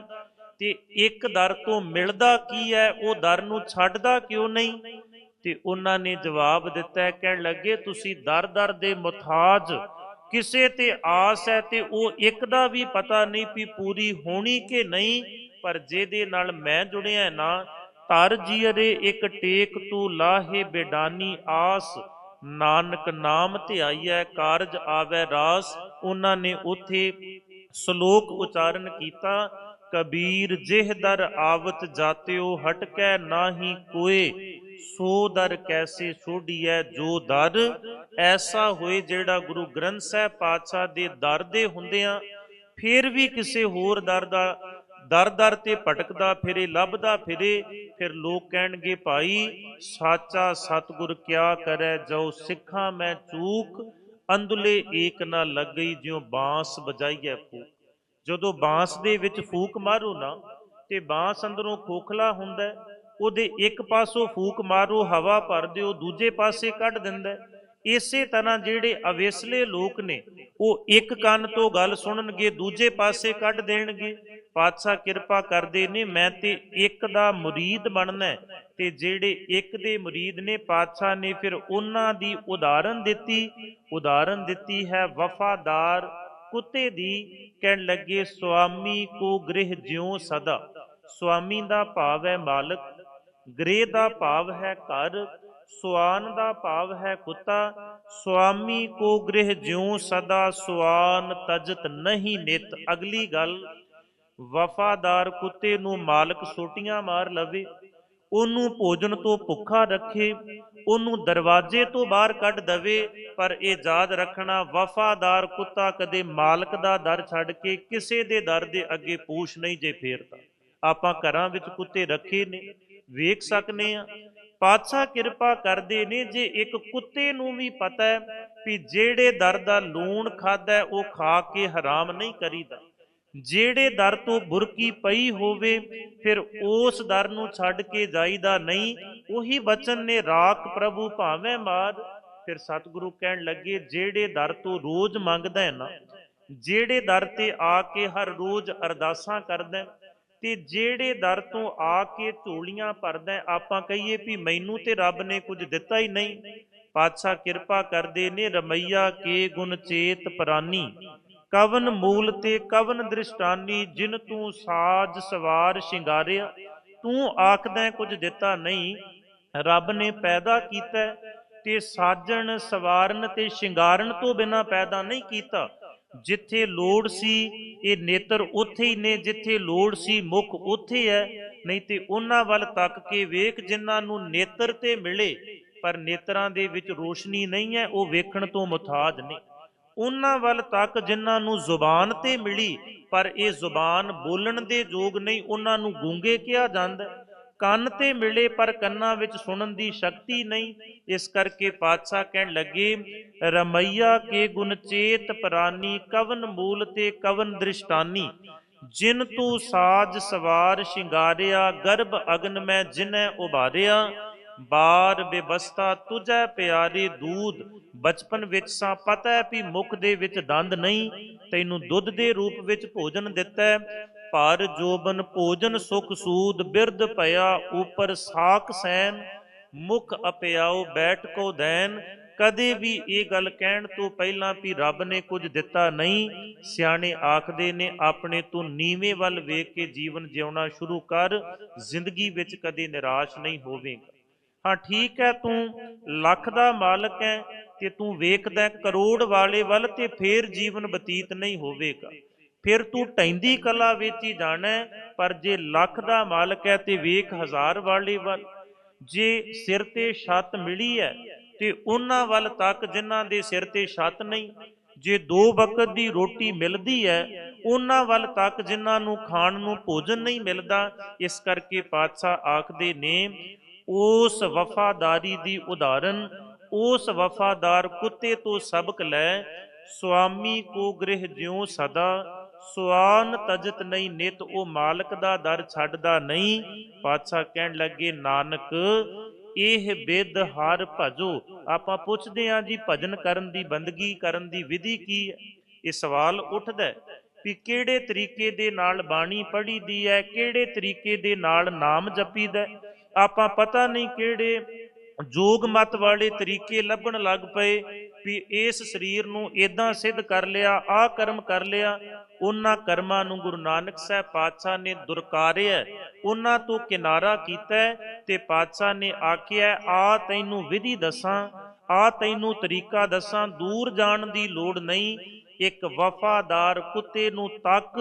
ਤੇ ਇੱਕ ਦਰ ਤੋਂ ਮਿਲਦਾ ਕੀ ਹੈ? ਉਹ ਦਰ ਨੂੰ ਛੱਡਦਾ ਕਿਉਂ ਨਹੀਂ? ਤੇ ਉਹਨਾਂ ਨੇ ਜਵਾਬ ਦਿੱਤਾ, ਕਹਿਣ ਲੱਗੇ, ਤੁਸੀਂ ਦਰ ਦਰ ਦੇ ਮੁਤਾਜ ਕਿਸੇ ਤੇ ਆਸ ਹੈ ਤੇ ਉਹ ਇੱਕ ਦਾ ਵੀ ਪਤਾ ਨਹੀਂ ਵੀ ਪੂਰੀ ਹੋਣੀ ਕਿ ਨਹੀਂ। ਪਰ ਜਿਹਦੇ ਨਾਲ ਮੈਂ ਜੁੜਿਆ ਨਾ, ਧਰ ਜੀਰੇ ਇੱਕ ਟੇਕ ਤੂੰ ਲਾਹੇ ਬੇਡਾਨੀ ਆਸ। ਨਾਨਕ ਨਾਮ ਧਿਆਈਐ ਕਾਰਜ ਆਵੈ ਰਾਸ। ਉਹਨਾਂ ਨੇ ਉਥੇ ਸ਼ਲੋਕ ਉਚਾਰਨ ਕੀਤਾ, ਕਬੀਰ ਜਿਹ ਦਰ ਆਵਤ ਜਾਤਿਓ, ਹਟਕੈ ਨਾਹੀ ਕੋਏ। ਸੋ ਦਰ ਕੈਸੇ ਛੋਡੀਐ ਜੋ ਦਰ। ਐਸਾ ਹੋਏ ਜਿਹੜਾ ਗੁਰੂ ਗ੍ਰੰਥ ਸਾਹਿਬ ਪਾਤਸ਼ਾਹ ਦੇ ਦਰ ਦੇ ਹੁੰਦਿਆਂ, ਫਿਰ ਵੀ ਕਿਸੇ ਹੋਰ ਦਰ ਦਾ ਦਰ ਦਰ ਤੇ ਭਟਕਦਾ ਫਿਰੇ, ਲੱਭਦਾ ਫਿਰੇ, ਫਿਰ ਲੋਕ ਕਹਿਣਗੇ, ਭਾਈ, ਸਾਚਾ ਸਤਿਗੁਰ ਕਿਆ ਕਰੈ? ਜੋ ਸਿੱਖਾਂ ਮੈਂ ਚੂਕ, ਅੰਦੁਲੇ ਏਕ ਨਾ ਲੱਗਈ, ਜਿਉ ਬਾਂਸ ਵਜਾਈਐ ਫੂਕ। ਜਦੋਂ ਬਾਂਸ ਦੇ ਵਿੱਚ ਫੂਕ ਮਾਰੋ ਨਾ, ਤੇ ਬਾਂਸ ਅੰਦਰੋਂ ਖੋਖਲਾ ਹੁੰਦਾ, ਉਹਦੇ ਇੱਕ ਪਾਸੋਂ ਫੂਕ ਮਾਰੋ, ਹਵਾ ਭਰ ਦਿਓ, ਦੂਜੇ ਪਾਸੇ ਕੱਢ ਦਿੰਦਾ। ਇਸੇ ਤਰ੍ਹਾਂ ਜਿਹੜੇ ਅਵੇਸਲੇ ਲੋਕ ਨੇ, ਉਹ ਇੱਕ ਕੰਨ ਤੋਂ ਗੱਲ ਸੁਣਨਗੇ, ਦੂਜੇ ਪਾਸੇ ਕੱਢ ਦੇਣਗੇ। ਪਾਤਸ਼ਾਹ ਕਿਰਪਾ ਕਰਦੇ ਨੇ, ਮੈਂ ਤੇ ਇੱਕ ਦਾ ਮੁਰੀਦ ਬਣਨਾ ਤੇ ਜਿਹੜੇ ਇੱਕ ਦੇ ਮੁਰੀਦ ਨੇ ਪਾਤਸ਼ਾਹ ਨੇ ਫਿਰ ਉਹਨਾਂ ਦੀ ਉਦਾਹਰਨ ਦਿੱਤੀ। ਉਦਾਹਰਨ ਦਿੱਤੀ ਹੈ, ਵਫਾਦਾਰ ਕੁੱਤੇ ਦੀ, ਕਹਿਣ ਲੱਗੇ, ਸੁਆਮੀ ਕੋ ਗ੍ਰਹਿ ਜਿਉ ਸਦਾ। ਸੁਆਮੀ ਦਾ ਭਾਵ ਹੈ ਮਾਲਕ, ਗ੍ਰਹਿ ਦਾ ਭਾਵ ਹੈ ਘਰ। ਸੁਆਨ ਦਾ ਭਾਵ ਹੈ ਕੁੱਤਾ, ਸੁਆਮੀ ਕੋ ਗ੍ਰਹਿ ਜਿਉ ਸਦਾ ਸੁਆਨ ਤਜਤ ਨਹੀਂ ਨਿਤ। ਅਗਲੀ ਗੱਲ, ਵਫਾਦਾਰ ਕੁੱਤੇ ਨੂੰ ਮਾਲਕ ਸੋਟੀਆਂ ਮਾਰ ਲਵੇ, ਉਹਨੂੰ ਭੋਜਨ ਤੋਂ ਭੁੱਖਾ ਰੱਖੇ, ਉਹਨੂੰ ਦਰਵਾਜ਼ੇ ਤੋਂ ਬਾਹਰ ਕੱਢ ਦਵੇ, ਪਰ ਇਹ ਯਾਦ ਰੱਖਣਾ, ਵਫਾਦਾਰ ਕੁੱਤਾ ਕਦੇ ਮਾਲਕ ਦਾ ਦਰ ਛੱਡ ਕੇ ਕਿਸੇ ਦੇ ਦਰ ਦੇ ਅੱਗੇ ਪੂਛ ਨਹੀਂ ਜੇ ਫੇਰਦਾ। ਆਪਾਂ ਘਰਾਂ ਵਿੱਚ ਕੁੱਤੇ ਰੱਖੇ ਨੇ, ਵੇਖ ਸਕਨੇ ਆ ਪਾਤਸ਼ਾਹ ਕਿਰਪਾ ਕਰਦੇ ਨੇ ਜੇ ਇੱਕ ਕੁੱਤੇ ਨੂੰ ਵੀ ਪਤਾ ਹੈ ਵੀ ਜਿਹੜੇ ਦਰ ਦਾ ਲੂਣ ਖਾਦਾ ਉਹ ਖਾ ਕੇ ਹਰਾਮ ਨਹੀਂ ਕਰੀਦਾ। ਜਿਹੜੇ ਦਰ ਤੋਂ ਬੁਰਕੀ ਪਈ ਹੋਵੇ ਫਿਰ ਉਸ ਦਰ ਨੂੰ ਛੱਡ ਕੇ ਜਾਈਦਾ ਨਹੀਂ। ਉਹੀ ਬਚਨ ਨੇ ਰਾਖ ਪ੍ਰਭੂ ਭਾਵੇਂ ਮਾਰ। ਫਿਰ ਸਤਿਗੁਰੂ ਕਹਿਣ ਲੱਗੇ ਜਿਹੜੇ ਦਰ ਤੋਂ ਰੋਜ਼ ਮੰਗਦਾ ਹੈ ਨਾ ਜਿਹੜੇ ਦਰ ਤੇ ਆ ਕੇ ਹਰ ਰੋਜ਼ ਅਰਦਾਸਾਂ ਕਰਦਾ ਹੈ, ਤੇ ਜਿਹੜੇ ਦਰ ਤੋਂ ਆ ਕੇ ਝੋਲੀਆਂ ਭਰਦਾ ਆਪਾਂ ਕਹੀਏ ਵੀ ਮੈਨੂੰ ਤੇ ਰੱਬ ਨੇ ਕੁਝ ਦਿੱਤਾ ਹੀ ਨਹੀਂ। ਪਾਤਸ਼ਾਹ ਕਿਰਪਾ ਕਰਦੇ ਨੇ ਰਮਈਆ ਕੇ ਗੁਣ ਚੇਤ ਪ੍ਰਾਨੀ। ਕਵਨ ਮੂਲ ਤੇ ਕਵਨ ਦ੍ਰਿਸ਼ਟਾਨੀ, ਜਿਨ ਤੂੰ ਸਾਜ ਸਵਾਰ ਸ਼ਿੰਗਾਰਿਆ। ਤੂੰ ਆਖਦਾ ਕੁਝ ਦਿੱਤਾ ਨਹੀਂ, ਰੱਬ ਨੇ ਪੈਦਾ ਕੀਤਾ ਹੈ, ਤੇ ਸਾਜਣ ਸਵਾਰਨ ਤੇ ਸ਼ਿੰਗਾਰਨ ਤੋਂ ਬਿਨਾ ਪੈਦਾ ਨਹੀਂ ਕੀਤਾ। ਜਿੱਥੇ ਲੋੜ ਸੀ, ਇਹ ਨੇਤਰ ਉੱਥੇ ਹੀ ਨੇ, ਜਿੱਥੇ ਲੋੜ ਸੀ ਮੁਖ ਉੱਥੇ ਹੈ। ਨਹੀਂ ਤੇ ਉਹਨਾਂ ਵੱਲ ਤੱਕ ਕੇ ਵੇਖ ਜਿਨ੍ਹਾਂ ਨੂੰ ਨੇਤਰ ਤੇ ਮਿਲੇ, ਪਰ ਨੇਤਰਾਂ ਦੇ ਵਿੱਚ ਰੋਸ਼ਨੀ ਨਹੀਂ ਹੈ, ਉਹ ਵੇਖਣ ਤੋਂ ਮੁਤਾਜ ਨੇ। ਉਹਨਾਂ ਵੱਲ ਤੱਕ ਜਿਨ੍ਹਾਂ ਨੂੰ ਜ਼ੁਬਾਨ ਤੇ ਮਿਲੀ, ਪਰ ਇਹ ਜ਼ੁਬਾਨ ਬੋਲਣ ਦੇ ਯੋਗ ਨਹੀਂ, ਉਹਨਾਂ ਨੂੰ ਗੂੰਗੇ ਕਿਹਾ ਜਾਂਦਾ ਕੰਨ ਤੇ ਮਿਲੇ ਪਰ ਕੰਨਾਂ ਵਿੱਚ ਸੁਣਨ ਦੀ ਸ਼ਕਤੀ ਨਹੀਂ। ਇਸ ਕਰਕੇ ਪਾਤਸ਼ਾਹ ਕਹਿਣ ਲੱਗੇ, ਰਮਈਆ ਕੇ ਗੁਣ ਚੇਤ ਪ੍ਰਾਨੀ, ਕਵਨ ਮੂਲ ਤੇ ਕਵਨ ਦ੍ਰਿਸ਼ਟਾਨੀ। ਜਿਨ ਤੂੰ ਸਾਜ ਸਵਾਰ ਸ਼ਿੰਗਾਰਿਆ, ਗਰਭ ਅਗਨ ਮੈਂ ਜਿਨੈ ਉਭਾਰਿਆ। ਬਾਰ ਬੇਬਸਤਾ ਤੁਝੈ ਪਿਆਰੇ ਦੂਧ ਬਚਪਨ ਵਿੱਚ ਸਾਂ ਪਤਾ ਹੈ ਵੀ ਮੁਖ ਦੇ ਵਿੱਚ ਦੰਦ ਨਹੀਂ। ਤੈਨੂੰ ਦੁੱਧ ਦੇ ਰੂਪ ਵਿੱਚ ਭੋਜਨ ਦਿੱਤਾ ਭਰ ਜੋਬਨ ਭੋਜਨ ਸੁਖ ਸੂਦ ਬਿਰਧ ਭਇਆ ਉਪਰ ਸਾਖ ਸੈਨ, ਮੁਖ ਅਪਿਆਉ ਬੈਠ ਕੋ ਦੈਨ। ਕਦੇ ਵੀ ਇਹ ਗੱਲ ਕਹਿਣ ਤੋਂ ਪਹਿਲਾਂ ਵੀ ਰੱਬ ਨੇ ਕੁਝ ਦਿੱਤਾ ਨਹੀਂ, ਸਿਆਣੇ ਆਖਦੇ ਨੇ ਆਪਣੇ ਤੋਂ ਨੀਵੇਂ ਵੱਲ ਵੇਖ ਕੇ ਜੀਵਨ ਜਿਉਣਾ ਸ਼ੁਰੂ ਕਰ, ਜ਼ਿੰਦਗੀ ਵਿੱਚ ਕਦੇ ਨਿਰਾਸ਼ ਨਹੀਂ ਹੋਵੇਗਾ। ਹਾਂ, ਠੀਕ ਹੈ ਤੂੰ, ਲੱਖ ਦਾ ਮਾਲਕ ਹੈ ਤੇ ਤੂੰ ਵੇਖਦਾ ਕਰੋੜ ਵਾਲੇ ਵੱਲ ਤੇ ਫੇਰ ਜੀਵਨ ਬਤੀਤ ਨਹੀਂ ਹੋਵੇਗਾ। ਫਿਰ ਤੂੰ ਟੈਂਦੀ ਕਲਾ ਵਿੱਚ ਹੀ ਜਾਣਾ ਪਰ ਜੇ ਲੱਖ ਦਾ ਮਾਲਕ ਹੈ ਤੇ ਵੇਖ ਹਜ਼ਾਰ ਵਾਲੇ ਵੱਲ। ਜੇ ਸਿਰ ਤੇ ਛੱਤ ਮਿਲੀ ਹੈ, ਤੇ ਉਹਨਾਂ ਵੱਲ ਤੱਕ ਜਿਨ੍ਹਾਂ ਦੇ ਸਿਰ ਤੇ ਛੱਤ ਨਹੀਂ। ਜੇ ਦੋ ਵਕਤ ਦੀ ਰੋਟੀ ਮਿਲਦੀ ਹੈ, ਉਹਨਾਂ ਵੱਲ ਤੱਕ ਜਿਨ੍ਹਾਂ ਨੂੰ ਖਾਣ ਨੂੰ ਭੋਜਨ ਨਹੀਂ ਮਿਲਦਾ, ਇਸ ਕਰਕੇ ਪਾਤਸ਼ਾਹ ਆਖਦੇ ਨੇ, ਉਸ ਵਫਾਦਾਰੀ ਦੀ ਉਦਾਹਰਨ, ਉਸ ਵਫਾਦਾਰ ਕੁੱਤੇ ਤੋਂ ਸਬਕ ਲੈ, ਸੁਆਮੀ ਕੋ ਗ੍ਰਹਿ ਜਿਉ ਸਦਾ ਸੁਆਨ ਤਜਤ ਨਹੀਂ ਨਿਤ ਉਹ ਮਾਲਕ ਦਾ ਦਰ ਛੱਡਦਾ ਨਹੀਂ। ਪਾਤਸ਼ਾਹ ਕਹਿਣ ਲੱਗੇ, ਨਾਨਕ, ਇਹ ਬਿਦ ਹਰ ਭਜੋ। ਆਪਾਂ ਪੁੱਛਦੇ ਆਂ ਜੀ, ਭਜਨ ਕਰਨ ਦੀ ਬੰਦਗੀ, ਕਰਨ ਦੀ ਵਿਧੀ ਕੀ ਹੈ? ਇਹ ਸਵਾਲ ਉੱਠਦਾ ਵੀ ਕਿਹੜੇ ਤਰੀਕੇ ਦੇ ਨਾਲ ਬਾਣੀ ਪੜ੍ਹੀ ਦੀ ਹੈ, ਕਿਹੜੇ ਤਰੀਕੇ ਦੇ ਨਾਲ ਨਾਮ ਜਪੀਦਾ ਹੈ। ਆਪਾਂ ਪਤਾ ਨਹੀਂ ਕਿਹੜੇ ਜੋਗ ਮਤ ਵਾਲੇ ਤਰੀਕੇ ਲੱਭਣ ਲੱਗ ਪਏ ਵੀ ਇਸ ਸਰੀਰ ਨੂੰ ਇਦਾਂ ਸਿੱਧ ਕਰ ਲਿਆ, ਆਹ ਕਰਮ ਕਰ ਲਿਆ। ਉਹਨਾਂ ਕਰਮਾਂ ਨੂੰ ਗੁਰੂ ਨਾਨਕ ਸਾਹਿਬ ਪਾਤਸ਼ਾਹ ਨੇ ਦੁਰਕਾਰਿਆ, ਉਹਨਾਂ ਤੋਂ ਕਿਨਾਰਾ ਕੀਤਾ ਤੇ ਪਾਤਸ਼ਾਹ ਨੇ ਆਖਿਆ, ਆ ਤੈਨੂੰ ਵਿਧੀ ਦੱਸਾਂ, ਆ ਤੈਨੂੰ ਤਰੀਕਾ ਦੱਸਾਂ, ਦੂਰ ਜਾਣ ਦੀ ਲੋੜ ਨਹੀਂ। ਇੱਕ ਵਫਾਦਾਰ ਕੁੱਤੇ ਨੂੰ ਤੱਕ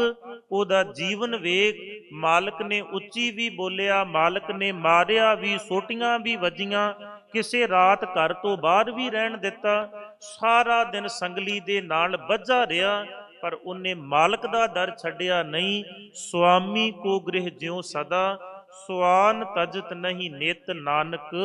ਉਹਦਾ ਜੀਵਨ ਵੇਖ, ਮਾਲਕ ਨੇ ਉੱਚੀ ਵੀ ਬੋਲਿਆ, ਮਾਲਕ ਨੇ ਮਾਰਿਆ ਵੀ, ਸੋਟੀਆਂ ਵੀ ਵੱਜੀਆਂ, ਕਿਸੇ ਰਾਤ ਘਰ ਤੋਂ ਬਾਹਰ ਵੀ ਰਹਿਣ ਦਿੱਤਾ। ਸਾਰਾ ਦਿਨ ਸੰਗਲੀ ਦੇ ਨਾਲ ਵੱਜਾ ਰਿਹਾ ਪਰ ਉਹਨੇ ਮਾਲਕ ਦਾ ਦਰ ਛੱਡਿਆ ਨਹੀਂ, ਸੁਆਮੀ ਕੋ ਗ੍ਰਹਿ ਜਿਉ ਸਦਾ, ਸੁਆਨ ਤਜਤ ਨਹੀਂ ਨਿਤ ਨਾਨਕ,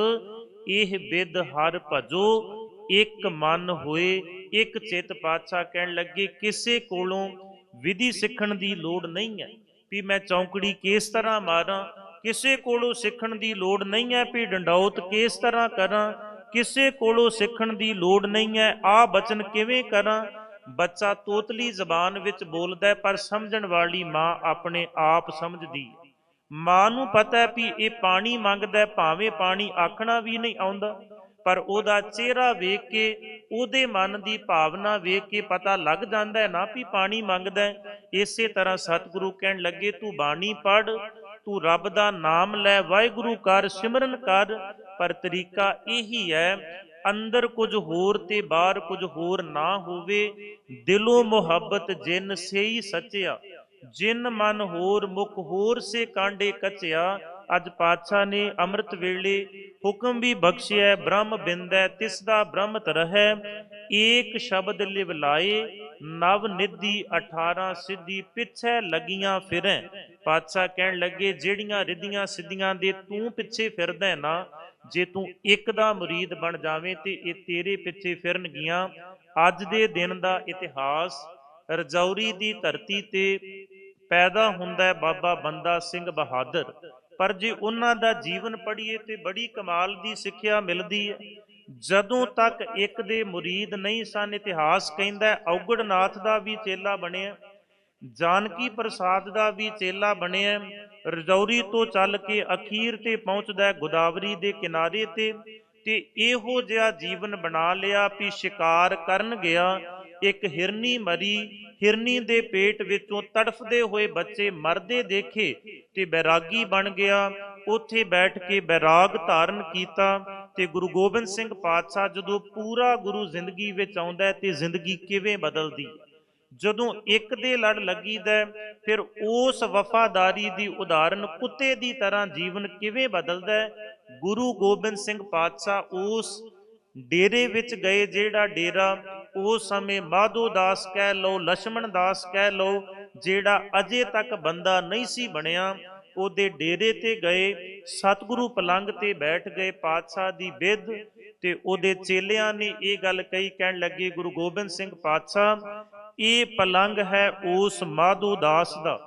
ਇਹ ਬਿਦ ਹਰ ਭਜੋ, ਇੱਕ ਮਨ ਹੋਏ, ਇੱਕ ਚਿਤ ਪਾਤਸ਼ਾਹ ਕਹਿਣ ਲੱਗੇ, ਕਿਸੇ ਕੋਲੋਂ ਵਿਧੀ ਸਿੱਖਣ ਦੀ ਲੋੜ ਨਹੀਂ ਹੈ, ਵੀ ਮੈਂ ਚੌਂਕੜੀ ਕਿਸ ਤਰ੍ਹਾਂ ਮਾਰਾਂ, ਕਿਸੇ ਕੋਲੋਂ ਸਿੱਖਣ ਦੀ ਲੋੜ ਨਹੀਂ ਹੈ, ਵੀ ਡੰਡੌਤ ਕਿਸ ਤਰ੍ਹਾਂ ਕਰਾਂ, ਕਿਸੇ ਕੋਲੋਂ ਸਿੱਖਣ ਦੀ ਲੋੜ ਨਹੀਂ ਹੈ ਆ ਬਚਨ ਕਿਵੇਂ ਕਰਾਂ ਬੱਚਾ ਤੋਤਲੀ ਜ਼ਬਾਨ ਵਿੱਚ ਬੋਲਦਾ ਹੈ, ਪਰ ਸਮਝਣ ਵਾਲੀ ਮਾਂ ਆਪਣੇ ਆਪ ਸਮਝਦੀ ਹੈ। ਮਾਂ ਨੂੰ ਪਤਾ ਹੈ ਵੀ ਇਹ ਪਾਣੀ ਮੰਗਦਾ ਹੈ, ਭਾਵੇਂ ਪਾਣੀ ਆਖਣਾ ਵੀ ਨਹੀਂ ਆਉਂਦਾ, ਪਰ ਉਹਦਾ ਚਿਹਰਾ ਵੇਖ ਕੇ, ਉਹਦੇ ਮਨ ਦੀ ਭਾਵਨਾ ਵੇਖ ਕੇ ਪਤਾ ਲੱਗ ਜਾਂਦਾ ਹੈ ਨਾ ਵੀ ਪਾਣੀ ਮੰਗਦਾ ਹੈ। ਇਸੇ ਤਰ੍ਹਾਂ ਸਤਿਗੁਰੂ ਕਹਿਣ ਲੱਗੇ, ਤੂੰ ਬਾਣੀ ਪੜ ਤੂੰ ਰੱਬ ਦਾ ਨਾਮ ਲੈ, ਵਾਹਿਗੁਰੂ ਕਰ, ਸਿਮਰਨ ਕਰ। ਪਰ ਤਰੀਕਾ ਇਹੀ ਹੈ ਅੰਦਰ ਕੁਝ ਹੋਰ ਤੇ ਬਾਹਰ ਕੁਝ ਹੋਰ ਨਾ ਹੋਵੇ, ਦਿਲੋਂ ਮੁਹੱਬਤ ਜਿਨ ਸੇਈ ਸੱਚਿਆ, ਜਿਨ ਮਨ ਹੋਰ ਮੁਖ ਹੋਰ ਸੇ ਕਾਂਡੇ ਕਚਿਆ, ਅੱਜ ਪਾਤਸ਼ਾਹ ਨੇ ਅੰਮ੍ਰਿਤ ਵੇਲੇ ਹੁਕਮ ਵੀ ਬਖਸ਼ਿਆ ਬ੍ਰਹਮ ਬਿੰਦੈ, ਤਿਸ ਦਾ ਬ੍ਰਹਮਤ ਰਹੈ, ਏਕ ਸ਼ਬਦ ਲਿਵ ਲਾਏ, ਨਵ ਨਿਧੀ 18 ਸਿੱਧੀ ਪਿੱਛੇ ਲੱਗੀਆਂ ਫਿਰੈ। ਪਾਤਸ਼ਾਹ ਕਹਿਣ ਲੱਗੇ, ਜਿਹੜੀਆਂ ਰਿਧੀਆਂ ਸਿੱਧੀਆਂ ਦੇ ਤੂੰ ਪਿੱਛੇ ਫਿਰਦਾ ਨਾ ਜੇ ਤੂੰ ਇੱਕ ਦਾ ਮੁਰੀਦ ਬਣ ਜਾਵੇਂ ਤੇ ਇਹ ਤੇਰੇ ਪਿੱਛੇ ਫਿਰਨਗੀਆਂ, ਅੱਜ ਦੇ ਦਿਨ ਦਾ ਇਤਿਹਾਸ, ਰਜੌਰੀ ਦੀ ਧਰਤੀ ਤੇ ਪੈਦਾ ਹੁੰਦਾ ਹੈ ਬਾਬਾ ਬੰਦਾ ਸਿੰਘ ਬਹਾਦਰ। ਪਰ ਜੇ ਉਹਨਾਂ ਦਾ ਜੀਵਨ ਪੜ੍ਹੀਏ ਤੇ ਬੜੀ ਕਮਾਲ ਦੀ ਸਿੱਖਿਆ ਮਿਲਦੀ ਹੈ। ਜਦੋਂ ਤੱਕ ਇੱਕ ਦੇ ਮੁਰੀਦ ਨਹੀਂ ਸਨ, ਇਤਿਹਾਸ ਕਹਿੰਦਾ ਔਗੜਨਾਥ ਦਾ ਵੀ ਚੇਲਾ ਬਣਿਆ, ਜਾਨਕੀ ਪ੍ਰਸਾਦ ਦਾ ਵੀ ਚੇਲਾ ਬਣਿਆ ਰਜੌਰੀ ਤੋਂ ਚੱਲ ਕੇ ਅਖੀਰ ਤੇ ਪਹੁੰਚਦਾ ਹੈ ਗੋਦਾਵਰੀ ਦੇ ਕਿਨਾਰੇ ਤੇ ਤੇ ਇਹੋ ਜਿਹਾ ਜੀਵਨ ਬਣਾ ਲਿਆ ਵੀ ਸ਼ਿਕਾਰ ਕਰਨ ਗਿਆ। ਇੱਕ ਹਿਰਨੀ ਮਰੀ, ਹਿਰਨੀ ਦੇ ਪੇਟ ਵਿੱਚੋਂ ਤੜਫਦੇ ਹੋਏ ਬੱਚੇ ਮਰਦੇ ਦੇਖੇ ਤੇ ਬੈਰਾਗੀ ਬਣ ਗਿਆ। ਉੱਥੇ ਬੈਠ ਕੇ ਬੈਰਾਗ ਧਾਰਨ ਕੀਤਾ ਤੇ ਗੁਰੂ ਗੋਬਿੰਦ ਸਿੰਘ ਪਾਤਸ਼ਾਹ ਜਦੋਂ ਪੂਰਾ ਗੁਰੂ ਜ਼ਿੰਦਗੀ ਵਿੱਚ ਆਉਂਦਾ ਹੈ ਤੇ ਜ਼ਿੰਦਗੀ ਕਿਵੇਂ ਬਦਲਦੀ ਜਦੋਂ ਇੱਕ ਦੇ ਲੜ ਲੱਗੀਦਾ ਫਿਰ ਉਸ ਵਫਾਦਾਰੀ ਦੀ ਉਦਾਹਰਨ ਕੁੱਤੇ ਦੀ ਤਰ੍ਹਾਂ ਜੀਵਨ ਕਿਵੇਂ ਬਦਲਦਾ ਗੁਰੂ ਗੋਬਿੰਦ ਸਿੰਘ ਪਾਤਸ਼ਾਹ ਉਸ ਡੇਰੇ ਵਿੱਚ ਗਏ ਜਿਹੜਾ ਡੇਰਾ ਉਸ ਸਮੇਂ ਮਾਧੋ ਦਾਸ ਕਹਿ ਲਓ ਲక్ష్మణ ਦਾਸ ਕਹਿ ਲਓ, ਜਿਹੜਾ ਅਜੇ ਤੱਕ ਬੰਦਾ ਨਹੀਂ ਸੀ ਬਣਿਆ, ਉਹਦੇ ਡੇਰੇ ਤੇ ਗਏ, ਸਤਿਗੁਰੂ ਪਲੰਗ ਤੇ ਬੈਠ ਗਏ ਪਾਤਸ਼ਾਹ ਦੀ ਵਿਦ ਤੇ ਉਹਦੇ ਚੇਲਿਆਂ ਨੇ ਇਹ ਗੱਲ ਕਹੀ, ਕਹਿਣ ਲੱਗੇ, ਗੁਰੂ ਗੋਬਿੰਦ ਸਿੰਘ ਪਾਤਸ਼ਾਹ ਇਹ ਪਲੰਗ ਹੈ ਉਸ ਮਾਧੂ ਦਾਸ ਦਾ।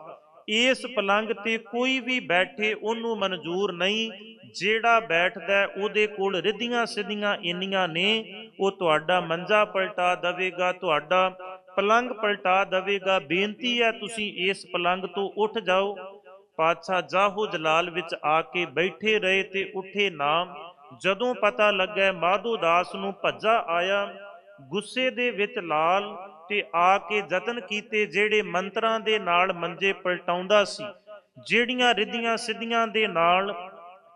ਇਸ ਪਲੰਗ ਤੇ ਕੋਈ ਵੀ ਬੈਠੇ ਉਹਨੂੰ ਮਨਜ਼ੂਰ ਨਹੀਂ। ਜਿਹੜਾ ਬੈਠਦਾ ਉਹਦੇ ਕੋਲ ਰਿੱਧੀਆਂ ਸਿੱਧੀਆਂ ਇੰਨੀਆਂ ਨੇ, ਉਹ ਤੁਹਾਡਾ ਮੰਜਾ ਪਲਟਾ ਦੇਵੇਗਾ, ਤੁਹਾਡਾ ਪਲੰਗ ਪਲਟਾ ਦੇਵੇਗਾ। ਬੇਨਤੀ ਹੈ ਤੁਸੀਂ ਇਸ ਪਲੰਗ ਤੋਂ ਉੱਠ ਜਾਓ। ਪਾਤਸ਼ਾਹ ਜਾਹੋ ਜਲਾਲ ਵਿੱਚ ਆ ਕੇ ਬੈਠੇ ਰਹੇ ਤੇ ਉੱਠੇ ਨਾਮ। ਜਦੋਂ ਪਤਾ ਲੱਗਾ ਮਾਧੂ ਦਾਸ ਨੂੰ ਭੱਜਾ ਆਇਆ, ਗੁੱਸੇ ਦੇ ਵਿੱਚ ਲਾਲ ਤੇ ਆ ਕੇ ਯਤਨ ਕੀਤੇ ਜਿਹੜੇ ਮੰਤਰਾਂ ਦੇ ਨਾਲ ਮੰਜੇ ਪਲਟਾਉਂਦਾ ਸੀ, ਜਿਹੜੀਆਂ ਰਿੱਧੀਆਂ ਸਿੱਧੀਆਂ ਦੇ ਨਾਲ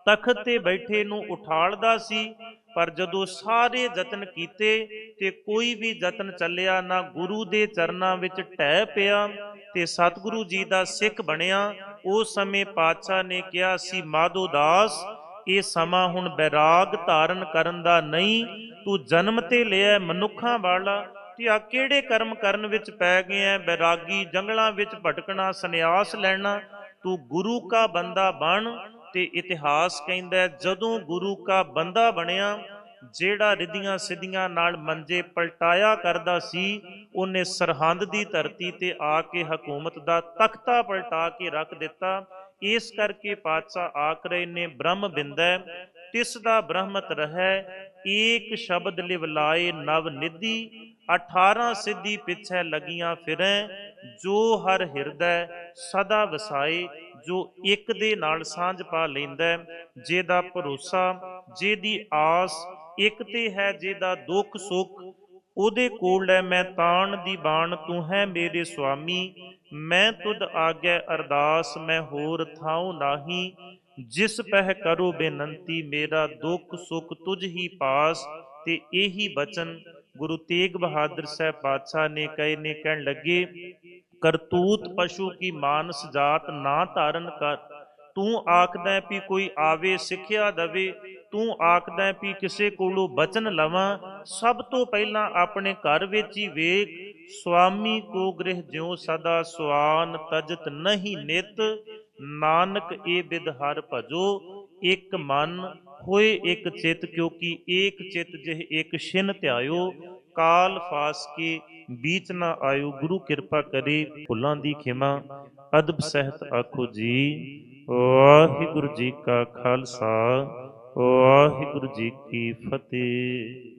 ਤਖਤ ਤੇ ਬੈਠੇ ਨੂੰ ਉਠਾਲਦਾ ਸੀ, ਪਰ ਜਦੋਂ ਸਾਰੇ ਯਤਨ ਕੀਤੇ ਤੇ ਕੋਈ ਵੀ ਯਤਨ ਚੱਲਿਆ ਨਾ ਗੁਰੂ ਦੇ ਚਰਨਾਂ ਵਿੱਚ ਟਹਿ ਪਿਆ ਤੇ ਸਤਿਗੁਰੂ ਜੀ ਦਾ ਸਿੱਖ ਬਣਿਆ ਉਸ ਸਮੇਂ ਪਾਤਸ਼ਾਹ ਨੇ ਕਿਹਾ ਸੀ, ਮਾਧੋ ਦਾਸ, ਇਹ ਸਮਾਂ ਹੁਣ ਬੈਰਾਗ ਧਾਰਨ ਕਰਨ ਦਾ ਨਹੀਂ, ਤੂੰ ਜਨਮ ਤੇ ਲਿਆ ਮਨੁੱਖਾਂ ਵਾਲਾ ਤੇ ਆ ਕਿਹੜੇ ਕਰਮ ਕਰਨ ਵਿੱਚ ਪੈ ਗਏ ਐ? ਬੈਰਾਗੀ ਜੰਗਲਾਂ ਵਿੱਚ ਭਟਕਣਾ, ਸੰਨਿਆਸ ਲੈਣਾ, ਤੂੰ ਗੁਰੂ ਕਾ ਬੰਦਾ ਬਣ ਤੇ ਇਤਿਹਾਸ ਕਹਿੰਦਾ ਜਦੋਂ ਗੁਰੂ ਕਾ ਬੰਦਾ ਬਣਿਆ, ਜਿਹੜਾ ਰਿੱਧੀਆਂ ਸਿੱਧੀਆਂ ਨਾਲ ਮੰਜੇ ਪਲਟਾਇਆ ਕਰਦਾ ਸੀ, ਉਹਨੇ ਸਰਹੰਦ ਦੀ ਧਰਤੀ ਤੇ ਆ ਕੇ ਹਕੂਮਤ ਦਾ ਤਖਤਾ ਪਲਟਾ ਕੇ ਰੱਖ ਦਿੱਤਾ। ਇਸ ਕਰਕੇ ਪਾਤਸ਼ਾਹ ਆਖ ਰਹੇ ਨੇ, ਬ੍ਰਹਮ ਬਿੰਦੈ ਤਿਸ ਦਾ ਬ੍ਰਹਮਤ ਰਹੈ, ਏਕ ਸ਼ਬਦ ਲਿਵ ਲਾਏ ਨਵ ਨਿਧੀ 18 ਸਿੱਧੀ ਪਿੱਛੇ ਲੱਗੀਆਂ ਫਿਰੈ, ਜੋ ਹਰ ਹਿਰਦੈ ਸਦਾ ਵਸਾਏ, ਜੋ ਇੱਕ ਦੇ ਨਾਲ ਸਾਂਝ ਪਾ ਲੈਂਦਾ, ਜਿਹਦਾ ਭਰੋਸਾ, ਜਿਹਦੀ ਆਸ, ਇੱਕ ਤੇ ਹੈ ਜਿਹਦਾ ਦੁੱਖ ਸੁੱਖ, ਉਹਦੇ ਕੋਲ ਹੈ ਮੈਂ ਤਾਣ ਦੀ ਬਾਣ, ਤੂੰ ਹੈ ਮੇਰੇ ਸੁਆਮੀ, ਮੈਂ ਤੁਧ ਆਗੈ ਅਰਦਾਸ, ਮੈਂ ਹੋਰ ਥਾਉ ਨਾਹੀ, ਜਿਸ ਪਹਿ ਕਰੋ ਬੇਨੰਤੀ, ਮੇਰਾ ਦੁੱਖ ਸੁੱਖ ਤੁਝ ਹੀ ਪਾਸ, ਤੇ ਇਹੀ ਬਚਨ ਗੁਰੂ ਤੇਗ ਬਹਾਦਰ ਸਾਹਿਬ ਪਾਤਸ਼ਾਹ ਨੇ ਕਹੇ ਨੇ, ਕਹਿਣ ਲੱਗੇ, ਕਰਤੂਤ ਪਸ਼ੂ ਕੀ ਮਾਨਸ ਜਾਤ ਨਾ ਧਾਰਨ ਕਰ। ਤੂੰ ਆਖਦਾ ਵੀ ਕੋਈ ਆਵੇ, ਸਿੱਖਿਆ ਦਵੇ। ਤੂੰ ਆਖਦਾ ਵੀ ਕਿਸੇ ਕੋਲੋਂ ਬਚਨ ਲਵਾਂ। ਸਭ ਤੋਂ ਪਹਿਲਾਂ ਆਪਣੇ ਘਰ ਵਿੱਚ ਹੀ ਵੇਖ। ਸੁਆਮੀ ਕੋ ਗ੍ਰਹਿ ਜਿਉ ਸਦਾ ਸੁਆਨ ਤਜਤ ਨਹੀਂ ਨਿਤ। ਨਾਨਕ ਇਹ ਬਿਦ ਹਰ ਭਜੋ, ਇੱਕ ਮਨ ਹੋਏ ਇੱਕ ਚਿਤ, ਕਿਉਂਕਿ ਏਕ ਚਿਤ ਜਿਹ ਇੱਕ ਛਿਨ ਧਿਆਇਓ, ਕਾਲ ਫਾਸ ਕੇ ਬੀਚ ਨਾ ਆਇਓ, ਗੁਰੂ ਕਿਰਪਾ ਕਰੇ ਭੁੱਲਾਂ ਦੀ ਖਿਮਾ। ਅਦਬ ਸਹਿਤ ਆਖੋ ਜੀ, ਵਾਹਿਗੁਰੂ ਜੀ ਕਾ ਖਾਲਸਾ, ਵਾਹਿਗੁਰੂ ਜੀ ਕੀ ਫਤਿਹ।